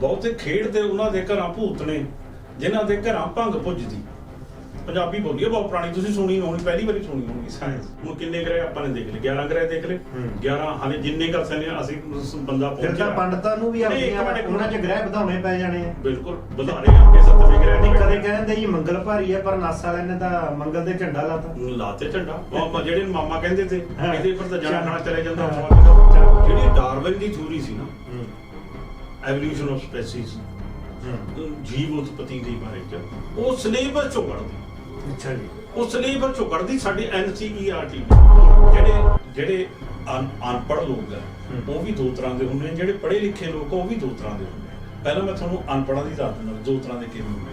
ਬਹੁਤੇ ਖੇਡਦੇ ਉਹਨਾਂ ਦੇ ਘਰਾਂ ਭੂਤ ਨੇ ਜਿਨ੍ਹਾਂ ਦੇ ਘਰਾਂ ਭੰਗ ਪੁੱਜਦੀ। ਪੰਜਾਬੀ ਬੋਲੀ ਹੈ ਬਹੁਤ ਪੁਰਾਣੀ ਤੁਸੀਂ ਸੁਣੀ ਹੋਣੀ ਪਹਿਲੀ ਵਾਰੀ ਸੁਣੀ ਹੋਣੀ ਸਾਇੰਸ ਹੁਣ ਕਿੰਨੇ ਗ੍ਰਹਿ ਆਪਾਂ ਨੇ ਦੇਖ ਲਏ? 11 ਗ੍ਰਹਿ ਦੇਖ ਲਏ? ਹੂੰ। 11 ਹਾਲੇ ਜਿੰਨੇ ਕਰ ਹਾਂ ਅਸੀਂ ਬੰਦਾ ਫਿਰ ਤਾਂ ਪਹੁੰਚਿਆ ਪੰਡਤਾਂ ਨੂੰ ਵੀ ਆਪਣੀਆਂ ਉਹਨਾਂ 'ਚ ਗ੍ਰਹਿ ਵਧਾਉਣੇ ਪੈ ਜਾਣੇ ਆ। ਬਿਲਕੁਲ ਵਧਾਰੇ ਅੱਗੇ ਸੱਤਵੇਂ ਗ੍ਰਹਿ ਨਹੀਂ ਤੇ ਕਦੇ ਕਹਿੰਦੇ ਜੀ ਮੰਗਲ ਭਾਰੀ ਹੈ ਪਰ ਨਾਸਾ ਵਾਲਿਆਂ ਨੇ ਤਾਂ ਮੰਗਲ ਤੇ ਝੰਡਾ ਲਾਤਾ। ਲਾਤੇ ਝੰਡਾ। ਮਾਮਾ ਜਿਹੜੇ ਮਾਮਾ ਕਹਿੰਦੇ ਤੇ। ਇਹਦੇ ਪਰ ਤਾਂ ਜਾਣਾ ਖਾਣਾ ਚਲੇ ਜਾਂਦਾ। ਜਿਹੜੀ ਡਾਰਵਿਨ ਦੀ ਥਿਊਰੀ ਸੀ ਨਾ ਐਵੋਲੂਸ਼ਨ ਆਫ ਸਪੀਸੀਜ਼ ਜੀਵ ਉਤਪਤੀ ਦੇ ਬਾਰੇ ਚ। ਉਹ ਸਿਲੇਬਸ ਚੋਂ ਕੱਢਦੀ। ਅੱਛਾ ਜੀ। ਉਹ ਸਿਲੇਬਸ ਚੋਂ ਕੱਢਦੀ ਸਾਡੀ ਐਨਸੀਈਆਰਟੀ ਜਿਹੜੇ ਜਿਹੜੇ ਅਨ- ਅਨਪੜ੍ਹ ਲੋਕ ਆ। ਉਹ ਵੀ ਦੋ ਤਰ੍ਹਾਂ ਦੇ ਹੁੰਦੇ ਆ। ਜਿਹੜੇ ਪੜ੍ਹੇ ਲਿਖੇ ਲੋਕ ਉਹ ਵੀ ਦੋ ਤਰ੍ਹਾਂ ਦੇ ਹੁੰਦੇ ਆ। ਪਹਿਲਾਂ ਮੈਂ ਤੁਹਾਨੂੰ ਅਨਪੜ੍ਹਾਂ ਦੀ ਦੱਸ ਦਿੰਦਾ ਦੋ ਤਰ੍ਹਾਂ ਦੇ ਕਿਵੇਂ ਹੁੰਦੇ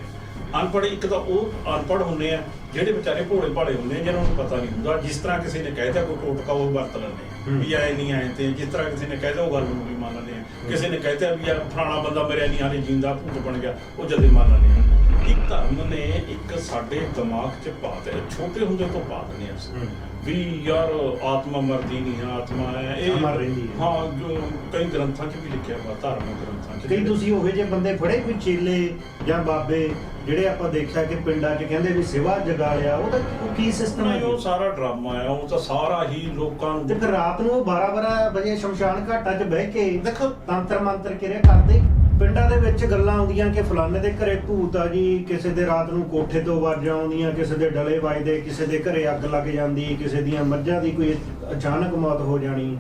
ਆ। ਅਨਪੜ੍ਹ ਇੱਕ ਤਾਂ ਉਹ ਅਨਪੜ੍ਹ ਹੁੰਦੇ ਆ ਜਿਹੜੇ ਵਿਚਾਰੇ ਭੋਲੇ ਭਾਲੇ ਹੁੰਦੇ ਆ ਜਿਹਨਾਂ ਨੂੰ ਪਤਾ ਨਹੀਂ ਹੁੰਦਾ। ਜਿਸ ਤਰ੍ਹਾਂ ਕਿਸੇ ਨੇ ਕਹਿ ਦਿੱਤਾ ਕੋਈ ਟੋਟਕਾ ਉਹ ਵਰਤ ਲੈਂਦੇ। ਵੀ ਐ ਨਹੀਂ ਐ ਤੇ ਜਿਸ ਤਰ੍ਹਾਂ ਕਿਸੇ ਨੇ ਕਹਿ ਦਿੱਤਾ ਉਹ ਗੱਲ ਨੂੰ ਵੀ ਮੰਨ ਲੈਂਦੇ ਆ। ਕਿਸੇ ਨੇ ਕਹਿ ਦਿੱਤਾ ਵੀ ਯਾਰ, ਫਲਾਣਾ ਬੰਦਾ ਮੇਰੇ ਨਹੀਂ ਹਾਲੇ ਜਿੰਦਾ, ਭੂਤ ਬਣ ਗਿਆ, ਉਹ ਜਦੇ ਮੰਨ ਲੈਂਦੇ ਆ। ਧਰਮ ਨੇ ਇੱਕ ਸਾਡੇ ਦਿਮਾਗ 'ਚ ਪਾ ਦੇ ਛੋਟੇ ਹੁੰਦੇ ਤੋਂ ਪਾ ਦਿੰਦੇ ਆ। ਵੀ ਯਾਰ ਆਤਮਾ ਮਰਦੀ ਨਹੀਂ ਹੈ ਆਤਮਾ ਹੈ ਇਹ ਹੈ। ਹਾਂ ਜੋ ਕਈ ਗ੍ਰੰਥਾਂ 'ਚ ਵੀ ਲਿਖਿਆ ਹੋਇਆ ਧਾਰਮਿਕ ਗ੍ਰੰਥਾਂ 'ਚ ਕਈ ਤੁਸੀਂ ਉਹੇ ਜਿਹੇ ਬੰਦੇ ਫੜੇ ਕੋਈ ਚੇਲੇ ਜਾਂ ਬਾਬੇ ਜਿਹੜੇ ਆਪਾਂ ਦੇਖਿਆ ਕਿ ਪਿੰਡਾਂ 'ਚ ਕਹਿੰਦੇ ਵੀ ਸਿਵਾ ਜਗਾ ਲਿਆ ਉਹ ਤਾਂ ਕੀ ਸਿਸਟਮ ਹੈ ਉਹ ਸਾਰਾ ਡਰਾਮਾ ਹੈ ਉਹ ਤਾਂ ਸਾਰਾ ਹੀ ਲੋਕਾਂ ਨੂੰ ਤੇ ਫਿਰ ਰਾਤ ਨੂੰ 12 12 ਵਜੇ ਸ਼ਮਸ਼ਾਨ ਘਾਟਾਂ 'ਚ ਬਹਿ ਕੇ ਦੇਖੋ ਤੰਤਰ ਮੰਤਰ ਕਿਰਿਆ ਕਰਦੇ ਪਿੰਡਾਂ ਦੇ ਵਿੱਚ ਗੱਲਾਂ ਆਉਂਦੀਆਂ ਕਿ ਫਲਾਣੇ ਦੇ ਘਰੇ ਭੂਤ ਆ ਜੀ, ਕਿਸੇ ਦੇ ਰਾਤ ਨੂੰ ਕੋਠੇ ਤੋਂ ਆਵਾਜ਼ਾਂ ਆਉਂਦੀਆਂ, ਕਿਸੇ ਦੇ ਡਲੇ ਵੱਜਦੇ, ਕਿਸੇ ਦੇ ਘਰੇ ਅੱਗ ਲੱਗ ਜਾਂਦੀ, ਕਿਸੇ ਦੀਆਂ ਮੱਝਾਂ ਦੀ ਕੋਈ ਅਚਾਨਕ ਮੌਤ ਹੋ ਜਾਣੀ।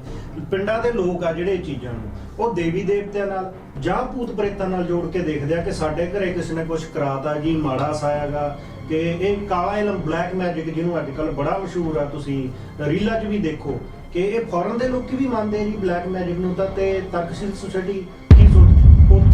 ਪਿੰਡਾਂ ਦੇ ਲੋਕ ਆ ਜਿਹੜੇ ਇਹ ਚੀਜ਼ਾਂ ਨੂੰ, ਉਹ ਦੇਵੀ ਦੇਵਤਿਆਂ ਨਾਲ ਜਾਂ ਭੂਤ ਪ੍ਰੇਤਾਂ ਨਾਲ ਜੋੜ ਕੇ ਦੇਖਦੇ ਆ ਕਿ ਸਾਡੇ ਘਰੇ ਕਿਸੇ ਨੇ ਕੁਝ ਕਰਾਤਾ ਜੀ, ਮਾੜਾ ਸਾਇਆਗਾ, ਕਿ ਇਹ ਕਾਲਾ ਇਲਮ ਬਲੈਕ ਮੈਜਿਕ ਜਿਹਨੂੰ ਅੱਜ ਕੱਲ ਬੜਾ ਮਸ਼ਹੂਰ ਆ ਤੁਸੀਂ ਰੀਲਾਂ 'ਚ ਵੀ ਦੇਖੋ, ਕਿ ਇਹ ਫੋਰਨ ਦੇ ਲੋਕ ਵੀ ਮੰਨਦੇ ਆ ਜੀ ਬਲੈਕ ਮੈਜਿਕ ਨੂੰ ਤਾਂ, ਤੇ ਤਰਕਸ਼ੀਲ ਸੁਸਾਇਟੀ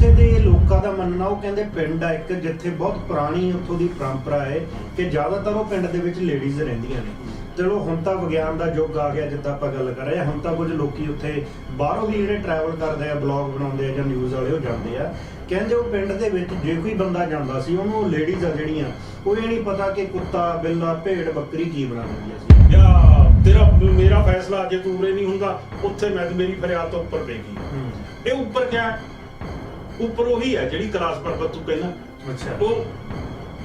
ਉੱਥੇ ਦੇ ਲੋਕਾਂ ਦਾ ਮੰਨਣਾ ਉਹ ਕਹਿੰਦੇ ਪਿੰਡ ਆ ਇੱਕ ਜਿੱਥੇ ਬਹੁਤ ਪੁਰਾਣੀ ਉੱਥੋਂ ਦੀ ਪਰੰਪਰਾ ਹੈ ਕਿ ਜ਼ਿਆਦਾਤਰ ਉਹ ਪਿੰਡ ਦੇ ਵਿੱਚ ਲੇਡੀਜ਼ ਰਹਿੰਦੀਆਂ ਨੇ। ਚਲੋ ਹੁਣ ਤਾਂ ਵਿਗਿਆਨ ਦਾ ਯੁੱਗ ਆ ਗਿਆ ਜਿੱਦਾਂ ਆਪਾਂ ਗੱਲ ਕਰ ਰਹੇ ਹਾਂ। ਹੁਣ ਤਾਂ ਕੁਝ ਲੋਕੀ ਉੱਥੇ ਬਾਹਰੋਂ ਵੀ ਜਿਹੜੇ ਟਰੈਵਲ ਕਰਦੇ ਆ ਬਲੌਗ ਬਣਾਉਂਦੇ ਆ ਜਾਂ ਨਿਊਜ਼ ਵਾਲੇ ਉਹ ਜਾਂਦੇ ਆ। ਕਹਿੰਦੇ ਉਹ ਪਿੰਡ ਦੇ ਵਿੱਚ ਜੇ ਕੋਈ ਬੰਦਾ ਜਾਂਦਾ ਸੀ ਉਹਨੂੰ ਲੇਡੀਜ਼ ਆ ਜਿਹੜੀਆਂ ਉਹ ਇਹ ਨਹੀਂ ਪਤਾ ਕਿ ਕੁੱਤਾ ਬਿੱਲਾ ਭੇਡ ਬੱਕਰੀ ਕੀ ਬਣਾ ਲੈਂਦੀਆਂ ਸੀ। ਜਾਂ ਤੇਰਾ ਮੇਰਾ ਫੈਸਲਾ ਜੇ ਤੂੰ ਉਰੇ ਨਹੀਂ ਹੁੰਦਾ। ਉੱਥੇ ਮੈਂ ਮੇਰੀ ਫਰਿਆਦ ਤੋਂ ਉੱਪਰ ਪੈਗੀ ਇਹ ਉੱਪਰ ਕਿਆ? ਉੱਪਰ ਉਹੀ ਹੈ ਜਿਹੜੀ ਕਲਾਸ ਪਰਬਤ ਤੂੰ ਕਹਿੰਦਾ। ਅੱਛਾ। ਉਹ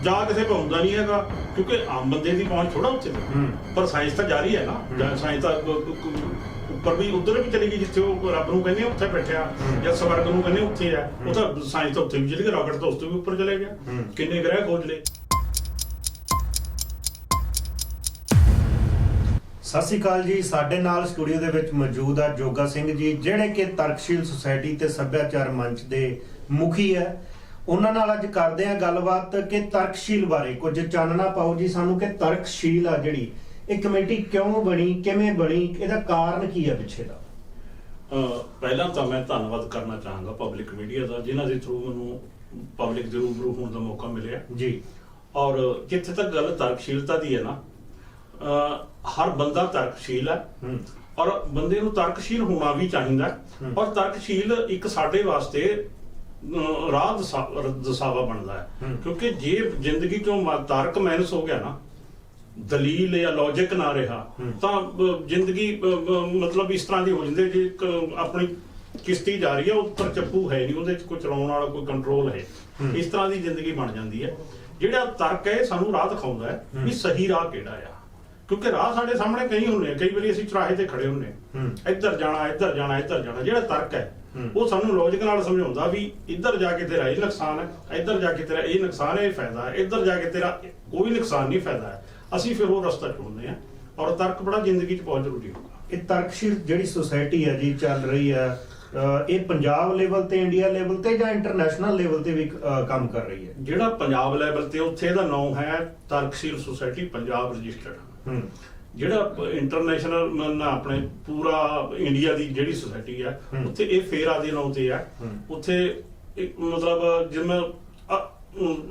ਜਾ ਕਿਸੇ ਕੋ ਹੁੰਦਾ ਨਹੀਂ ਹੈਗਾ ਕਿਉਂਕਿ ਆਮ ਬੰਦੇ ਦੀ ਪਹੁੰਚ ਥੋੜਾ ਤੱਕ ਹੂੰ। ਪਰ ਸਾਇੰਸ ਤਾਂ ਜਾਰੀ ਹੈ ਨਾ। ਜਾਂ ਸਾਇੰਸ ਤਾਂ ਉੱਪਰ ਵੀ ਉਧਰ ਵੀ ਚਲੀ ਗਈ ਜਿੱਥੇ ਉਹ ਰੱਬ ਨੂੰ ਕਹਿੰਦੇ ਉੱਥੇ ਬੈਠਿਆ। ਜਾਂ ਸਵਰਗ ਨੂੰ ਕਹਿੰਦੇ ਉੱਥੇ ਆ ਹੂੰ। ਉਹ ਤਾਂ ਸਾਇੰਸ ਤਾਂ ਉੱਥੇ ਵੀ ਚਲੀ ਗਈ ਰਾਕਟ ਤਾਂ ਉਸ ਤੋਂ ਵੀ ਉੱਪਰ ਚਲੇ ਗਿਆ। ਕਿੰਨੇ ਗ੍ਰਹਿ ਖੋਜ ਲਏ। ਸਤਿ ਸ਼੍ਰੀ ਅਕਾਲ ਜੀ। ਸਾਡੇ ਨਾਲ ਸਟੂਡੀਓ ਦੇ ਵਿੱਚ ਮੌਜੂਦ ਆ ਜੋਗਾ ਸਿੰਘ ਜੀ ਜਿਹੜੇ ਕਿ ਤਰਕਸ਼ੀਲ ਸੁਸਾਇਟੀ ਤੇ ਸੱਭਿਆਚਾਰ ਮੰਚ ਦੇ ਮੁਖੀ ਹੈ ਉਹਨਾਂ ਨਾਲ ਅੱਜ ਕਰਦੇ ਆ ਗੱਲਬਾਤ ਕਿ ਤਰਕਸ਼ੀਲ ਬਾਰੇ ਕੁਝ ਚਾਨਣਾ ਪਾਓ ਜੀ ਸਾਨੂੰ ਕਿ ਤਰਕਸ਼ੀਲ ਆ ਜਿਹੜੀ ਇਹ ਕਮੇਟੀ ਕਿਉਂ ਬਣੀ ਕਿਵੇਂ ਬਣੀ ਇਹਦਾ ਕਾਰਨ ਕੀ ਹੈ ਪਿੱਛੇ ਦਾ? ਪਹਿਲਾਂ ਤਾਂ ਮੈਂ ਧੰਨਵਾਦ ਕਰਨਾ ਚਾਹਾਂਗਾ ਪਬਲਿਕ ਮੀਡੀਆ ਦਾ ਜਿਨ੍ਹਾਂ ਦੇ ਥਰੂ ਮੈਨੂੰ ਪਬਲਿਕ ਦੇ ਰੂਬਰੂ ਹੋਣ ਦਾ ਮੌਕਾ ਮਿਲਿਆ। ਜੀ। ਔਰ ਜਿੱਥੇ ਤੱਕ ਗੱਲ ਤਰਕਸ਼ੀਲਤਾ ਦੀ ਹੈ ਨਾ ਹਰ ਬੰਦਾ ਤਰਕਸ਼ੀਲ ਹੈ ਔਰ ਬੰਦੇ ਨੂੰ ਤਰਕਸ਼ੀਲ ਹੋਣਾ ਵੀ ਚਾਹੀਦਾ। ਔਰ ਤਰਕਸ਼ੀਲ ਇੱਕ ਸਾਡੇ ਵਾਸਤੇ ਰਾਹ ਦਸਾਵਾ ਬਣਦਾ ਹੈ। ਕਿਉਂਕਿ ਜੇ ਜ਼ਿੰਦਗੀ ਚੋਂ ਤਰਕ ਮਾਈਨਸ ਹੋ ਗਿਆ ਨਾ ਦਲੀਲ ਜਾਂ ਲੌਜੀਕ ਨਾ ਰਿਹਾ। ਤਾਂ ਜ਼ਿੰਦਗੀ ਮਤਲਬ ਇਸ ਤਰ੍ਹਾਂ ਦੀ ਹੋ ਜਾਂਦੀ ਜੇ ਆਪਣੀ ਕਿਸ਼ਤੀ ਜਾ ਰਹੀ ਹੈ ਉੱਪਰ ਚੱਪੂ ਹੈ ਨਹੀਂ ਉਹਦੇ 'ਚ ਕੋਈ ਚਲਾਉਣ ਵਾਲਾ ਕੋਈ ਕੰਟਰੋਲ ਹੈ। ਇਸ ਤਰ੍ਹਾਂ ਦੀ ਜ਼ਿੰਦਗੀ ਬਣ ਜਾਂਦੀ ਹੈ ਜਿਹੜਾ ਤਰਕ ਹੈ ਸਾਨੂੰ ਰਾਹ ਦਿਖਾਉਂਦਾ ਹੈ ਵੀ। ਸਹੀ ਰਾਹ ਕਿਹੜਾ ਆ ਕਿਉਂਕਿ ਰਾਹ ਸਾਡੇ ਸਾਹਮਣੇ ਕਈ ਹੁੰਦੇ ਆ ਕਈ ਵਾਰੀ ਅਸੀਂ ਚੁਰਾਹੇ ਤੇ ਖੜੇ ਹੁੰਦੇ ਹੂੰ। ਆ ਇੱਧਰ ਜਾਣਾ ਇੱਧਰ ਜਾਣਾ ਇੱਧਰ ਜਾਣਾ ਜਿਹੜਾ ਤਰਕ ਹੈ। ਉਹ ਸਾਨੂੰ ਲੌਜੀਕ ਨਾਲ ਸਮਝਾਉਂਦਾ ਵੀ ਇੱਧਰ ਜਾ ਕੇ ਤੇਰਾ ਇਹ ਨੁਕਸਾਨ ਹੈ ਇੱਧਰ ਜਾ ਕੇ ਤੇਰਾ ਇਹ ਨੁਕਸਾਨ ਹੈ ਇਹ ਫਾਇਦਾ ਹੈ ਇੱਧਰ ਜਾ ਕੇ ਤੇਰਾ ਕੋਈ ਨੁਕਸਾਨ ਨਹੀਂ ਫਾਇਦਾ ਹੈ। ਅਸੀਂ ਫਿਰ ਉਹ ਰਸਤਾ ਚੁਣਦੇ ਆ ਔਰ ਤਰਕ ਬੜਾ ਜ਼ਿੰਦਗੀ 'ਚ ਬਹੁਤ ਜ਼ਰੂਰੀ ਹੋਗਾ ਇਹ ਤਰਕਸ਼ੀਲ ਜਿਹੜੀ ਸੁਸਾਇਟੀ ਹੈ ਜੀ ਚੱਲ ਰਹੀ ਹੈ ਇਹ ਪੰਜਾਬ ਲੈਵਲ ਤੇ ਇੰਡੀਆ ਲੈਵਲ ਤੇ ਜਾਂ ਇੰਟਰਨੈਸ਼ਨਲ ਲੈਵਲ ਤੇ ਵੀ ਕੰਮ ਕਰ ਰਹੀ ਹੈ? ਜਿਹੜਾ ਪੰਜਾਬ ਲੈਵਲ ਤੇ ਉੱਥੇ ਦਾ ਨਾਮ ਹੈ ਤਰਕਸ਼ੀਲ ਸੁਸਾਇਟੀ ਪੰਜਾਬ ਰਜਿਸਟਰਡ ਜਿਹੜਾ ਇੰਟਰਨੈਸ਼ਨਲ ਆਪਣੇ ਪੂਰਾ ਇੰਡੀਆ ਦੀ ਜਿਹੜੀ ਸੁਸਾਇਟੀ ਹੂੰ। ਉੱਥੇ ਇਹ ਫੇਰਾ ਦੇ ਨਾਂ ਤੇ ਹੂੰ। ਉੱਥੇ ਇੱਕ ਮਤਲਬ ਜਿਵੇਂ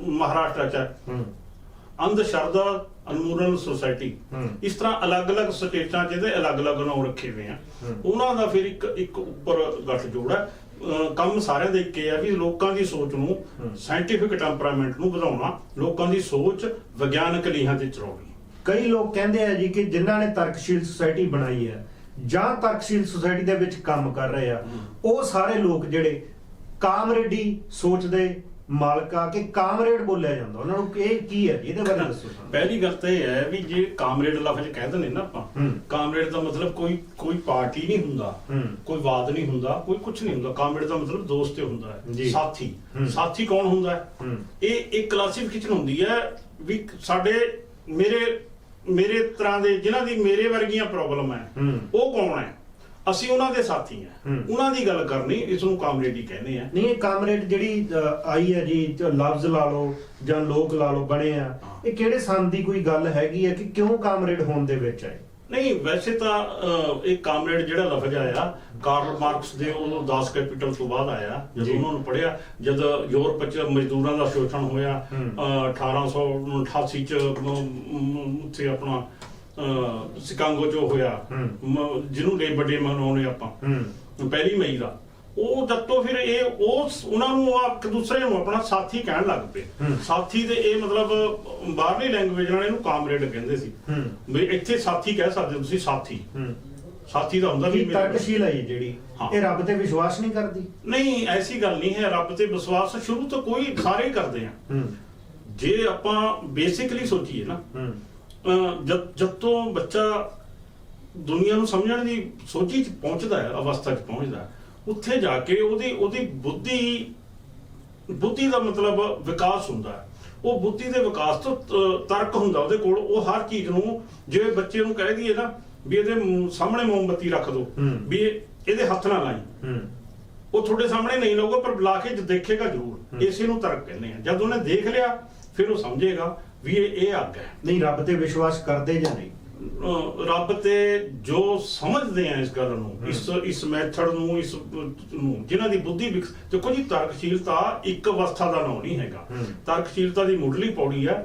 ਮਹਾਰਾਸ਼ਟਰ ਚ ਅੰਧ ਸ਼ਰਦਾ ਅਨਮੋਲਨ ਸੁਸਾਇਟੀ। ਇਸ ਤਰ੍ਹਾਂ ਅਲੱਗ-ਅਲੱਗ ਸਟੇਟਾਂ 'ਚ ਇਹਦੇ ਅਲੱਗ-ਅਲੱਗ ਨਾਮ ਰੱਖੇ ਹੋਏ ਆ। ਉਹਨਾਂ ਦਾ ਫਿਰ ਇੱਕ ਇੱਕ ਉੱਪਰ ਗੱਠ ਜੋੜ ਹੈ ਕੰਮ ਸਾਰਿਆਂ ਦੇ ਇੱਕ ਹੀ ਆ ਵੀ ਲੋਕਾਂ ਦੀ ਸੋਚ ਨੂੰ। ਸਾਇੰਟੀਫਿਕ ਟੈਂਪਰਾਮੈਂਟ ਨੂੰ ਵਧਾਉਣਾ ਲੋਕਾਂ ਦੀ ਸੋਚ ਵਿਗਿਆਨਕ ਲੀਹਾਂ ਤੇ ਚਲਾਉਣੀ ਕਈ ਲੋਕ ਕਹਿੰਦੇ ਆ ਜੀ ਕਿ ਜਿਨ੍ਹਾਂ ਨੇ ਤਰਕਸ਼ੀਲ ਸੁਸਾਇਟੀ ਬਣਾਈ ਹੈ ਜਾਂ ਤਰਕਸ਼ੀਲ ਸੁਸਾਇਟੀ ਦੇ ਵਿੱਚ ਕੰਮ ਕਰ ਰਹੇ ਆ। ਉਹ ਸਾਰੇ ਲੋਕ ਜਿਹੜੇ ਕਾਮਰੇਡੀ ਸੋਚ ਦੇ ਮਾਲਕਾ ਕਿ ਕਾਮਰੇਡ ਬੋਲਿਆ ਜਾਂਦਾ ਉਹਨਾਂ ਨੂੰ ਇਹ ਕੀ ਹੈ ਇਹਦੇ ਬਾਰੇ ਦੱਸੋ ਪਹਿਲੀ ਗੱਲ ਤਾਂ ਇਹ ਹੈ ਵੀ ਜੇ ਕਾਮਰੇਡ ਲਫ਼ਜ਼ ਕਹਿ ਦਿੰਦੇ ਨਾ ਆਪਾਂ। ਕਾਮਰੇਡ ਦਾ ਮਤਲਬ ਕੋਈ ਕੋਈ ਪਾਰਟੀ ਨਹੀਂ ਹੁੰਦਾ। ਕੋਈ ਵਾਦ ਨਹੀਂ ਹੁੰਦਾ ਕੋਈ ਕੁਝ ਨਹੀਂ ਹੁੰਦਾ ਕਾਮਰੇਡ ਦਾ ਮਤਲਬ ਦੋਸਤ ਹੀ ਹੁੰਦਾ। ਹੈ ਸਾਥੀ। ਸਾਥੀ ਕੌਣ ਹੁੰਦਾ ਹੂੰ ਇਹ ਇੱਕ ਕਲਾਸੀਫਿਕੇਸ਼ਨ ਹੁੰਦੀ ਹੈ ਵੀ ਸਾਡੇ ਮੇਰੇ ਮੇਰੇ ਤਰ੍ਹਾਂ ਦੇ ਜਿਨ੍ਹਾਂ ਦੀ ਮੇਰੇ ਵਰਗੀਆਂ ਪ੍ਰੋਬਲਮ ਹੈ ਹੂੰ। ਉਹ ਕੌਣ ਹੈ? ਅਸੀਂ ਉਹਨਾਂ ਦੇ ਸਾਥੀ ਹਾਂ। ਹੂੰ। ਉਹਨਾਂ ਦੀ ਗੱਲ ਕਰਨੀ ਇਸ ਨੂੰ ਕਾਮਰੇਡੀ ਕਹਿੰਦੇ ਆ। ਨਹੀਂ ਇਹ ਕਾਮਰੇਡ ਜਿਹੜੀ ਆਈ ਹੈ ਜੀ ਲਫ਼ਜ਼ ਲਾ ਲਓ ਜਾਂ ਲੋਕ ਲਾ ਲਓ ਬਣੇ ਆ। ਇਹ ਕਿਹੜੇ ਸੰਨ ਦੀ ਕੋਈ ਗੱਲ ਹੈਗੀ ਹੈ ਕਿ ਕਿਉਂ ਕਾਮਰੇਡ ਹੋਣ ਦੇ ਵਿੱਚ ਆਏ? ਨਹੀਂ ਵੈਸੇ ਤਾਂ ਇਹ ਕਾਮਰੇਡ ਜਿਹੜਾ ਲਫ਼ਜ਼ ਆਇਆ ਕਾਰਲ ਮਾਰਕਸ ਦੇ ਉਦੋਂ 10 ਕੈਪੀਟਲ ਤੋਂ ਬਾਅਦ ਆਇਆ। ਜਦੋਂ ਉਹਨਾਂ ਨੂੰ ਪੜਿਆ ਜਦ ਯੂਰਪ 'ਚ ਮਜ਼ਦੂਰਾਂ ਦਾ ਸ਼ੋਸ਼ਣ ਹੋਇਆ ਹੂੰ। ਅਹ, 1888 ਚ ਉੱਥੇ ਆਪਣਾ ਸ਼ਿਕਾਗੋ 'ਚ ਹੋਇਆ ਜਿਹਨੂੰ ਲੇਬਰ ਡੇ ਮਨਾਉਂਦੇ ਆਪਾਂ ਪਹਿਲੀ ਮਈ ਦਾ ਉਹ ਜਦ ਤੋਂ ਫਿਰ ਇਹ ਉਹ ਉਹਨਾਂ ਨੂੰ ਇੱਕ ਦੂਸਰੇ ਨੂੰ ਆਪਣਾ ਸਾਥੀ ਕਹਿਣ ਲੱਗ ਪਏ। ਸਾਥੀ ਦੇ ਇਹ ਮਤਲਬ ਬਾਹਰਲੀ ਲੈਂਗੁਏਜ ਨਾਲ ਇਹਨੂੰ ਕਾਮਰੇਡ ਕਹਿੰਦੇ ਸੀ। ਵੀ ਇੱਥੇ ਸਾਥੀ ਕਹਿ ਸਕਦੇ ਤੁਸੀਂ ਸਾਥੀ। ਸਾਥੀ ਦਾ ਹੁੰਦਾ ਵੀ ਤਰਕਸ਼ੀਲ ਹੈ ਜਿਹੜੀ। ਇਹ ਰੱਬ ਤੇ ਵਿਸ਼ਵਾਸ ਨਹੀਂ ਕਰਦੀ? ਨਹੀਂ ਐਸੀ ਗੱਲ ਨਹੀਂ ਹੈ। ਰੱਬ ਤੇ ਵਿਸ਼ਵਾਸ ਸ਼ੁਰੂ ਤੋਂ ਕੋਈ ਸਾਰੇ ਕਰਦੇ ਆ। ਜੇ ਆਪਾਂ ਬੇਸਿਕਲੀ ਸੋਚੀਏ ਨਾ ਜਦ ਜਦ ਤੋਂ ਬੱਚਾ ਦੁਨੀਆ ਨੂੰ ਸਮਝਣ ਦੀ ਸੋਚੀ ਚ ਪਹੁੰਚਦਾ ਹੈ ਅਵਸਥਾ ਚ ਪਹੁੰਚਦਾ ਹੈ, ਉੱਥੇ ਜਾ ਕੇ ਉਹਦੀ ਉਹਦੀ ਬੁੱਧੀ ਬੁੱਧੀ ਦਾ ਮਤਲਬ ਵਿਕਾਸ ਹੁੰਦਾ ਹੈ। ਉਹ ਬੁੱਧੀ ਦੇ ਵਿਕਾਸ ਤੋਂ ਤਰਕ ਹੁੰਦਾ ਉਹਦੇ ਕੋਲ। ਉਹ ਹਰ ਚੀਜ਼ ਨੂੰ ਜਿਵੇਂ ਬੱਚੇ ਨੂੰ ਕਹਿ ਦਈਏ ਨਾ ਵੀ ਇਹਦੇ ਸਾਹਮਣੇ ਮੋਮਬੱਤੀ ਰੱਖ ਦਿਓ ਹੂੰ। ਵੀ ਇਹ- ਇਹਦੇ ਹੱਥ ਨਾ ਲਾਈ। ਉਹ ਤੁਹਾਡੇ ਸਾਹਮਣੇ ਨਹੀਂ ਲਾਊਗਾ ਪਰ ਬੁਲਾ ਕੇ ਦੇਖੇਗਾ ਜ਼ਰੂਰ। ਇਸੇ ਨੂੰ ਤਰਕ ਕਹਿੰਦੇ ਆ। ਜਦ ਉਹਨੇ ਦੇਖ ਲਿਆ ਫਿਰ ਉਹ ਸਮਝੇਗਾ ਵੀ ਇਹ ਇਹ ਅੱਗ ਹੈ। ਨਹੀਂ ਰੱਬ ਤੇ ਵਿਸ਼ਵਾਸ ਕਰਦੇ ਜਾਂ ਨਹੀਂ? ਰੱਬ ਤੇ ਜੋ ਸਮਝਦੇ ਆ ਇਸ ਗੱਲ ਨੂੰ। ਇਸ ਇਸ ਮੈਥਡ ਨੂੰ ਇਸ ਨੂੰ ਜਿਨ੍ਹਾਂ ਦੀ ਬੁੱਧੀ ਵਿਕਸ ਦੇਖੋ ਜੀ ਤਰਕਸ਼ੀਲਤਾ ਇੱਕ ਅਵਸਥਾ ਦਾ ਨਾਮ ਨਹੀਂ ਹੈਗਾ। ਤਰਕਸ਼ੀਲਤਾ ਦੀ ਮੁੱਢਲੀ ਪੌੜੀ ਹੈ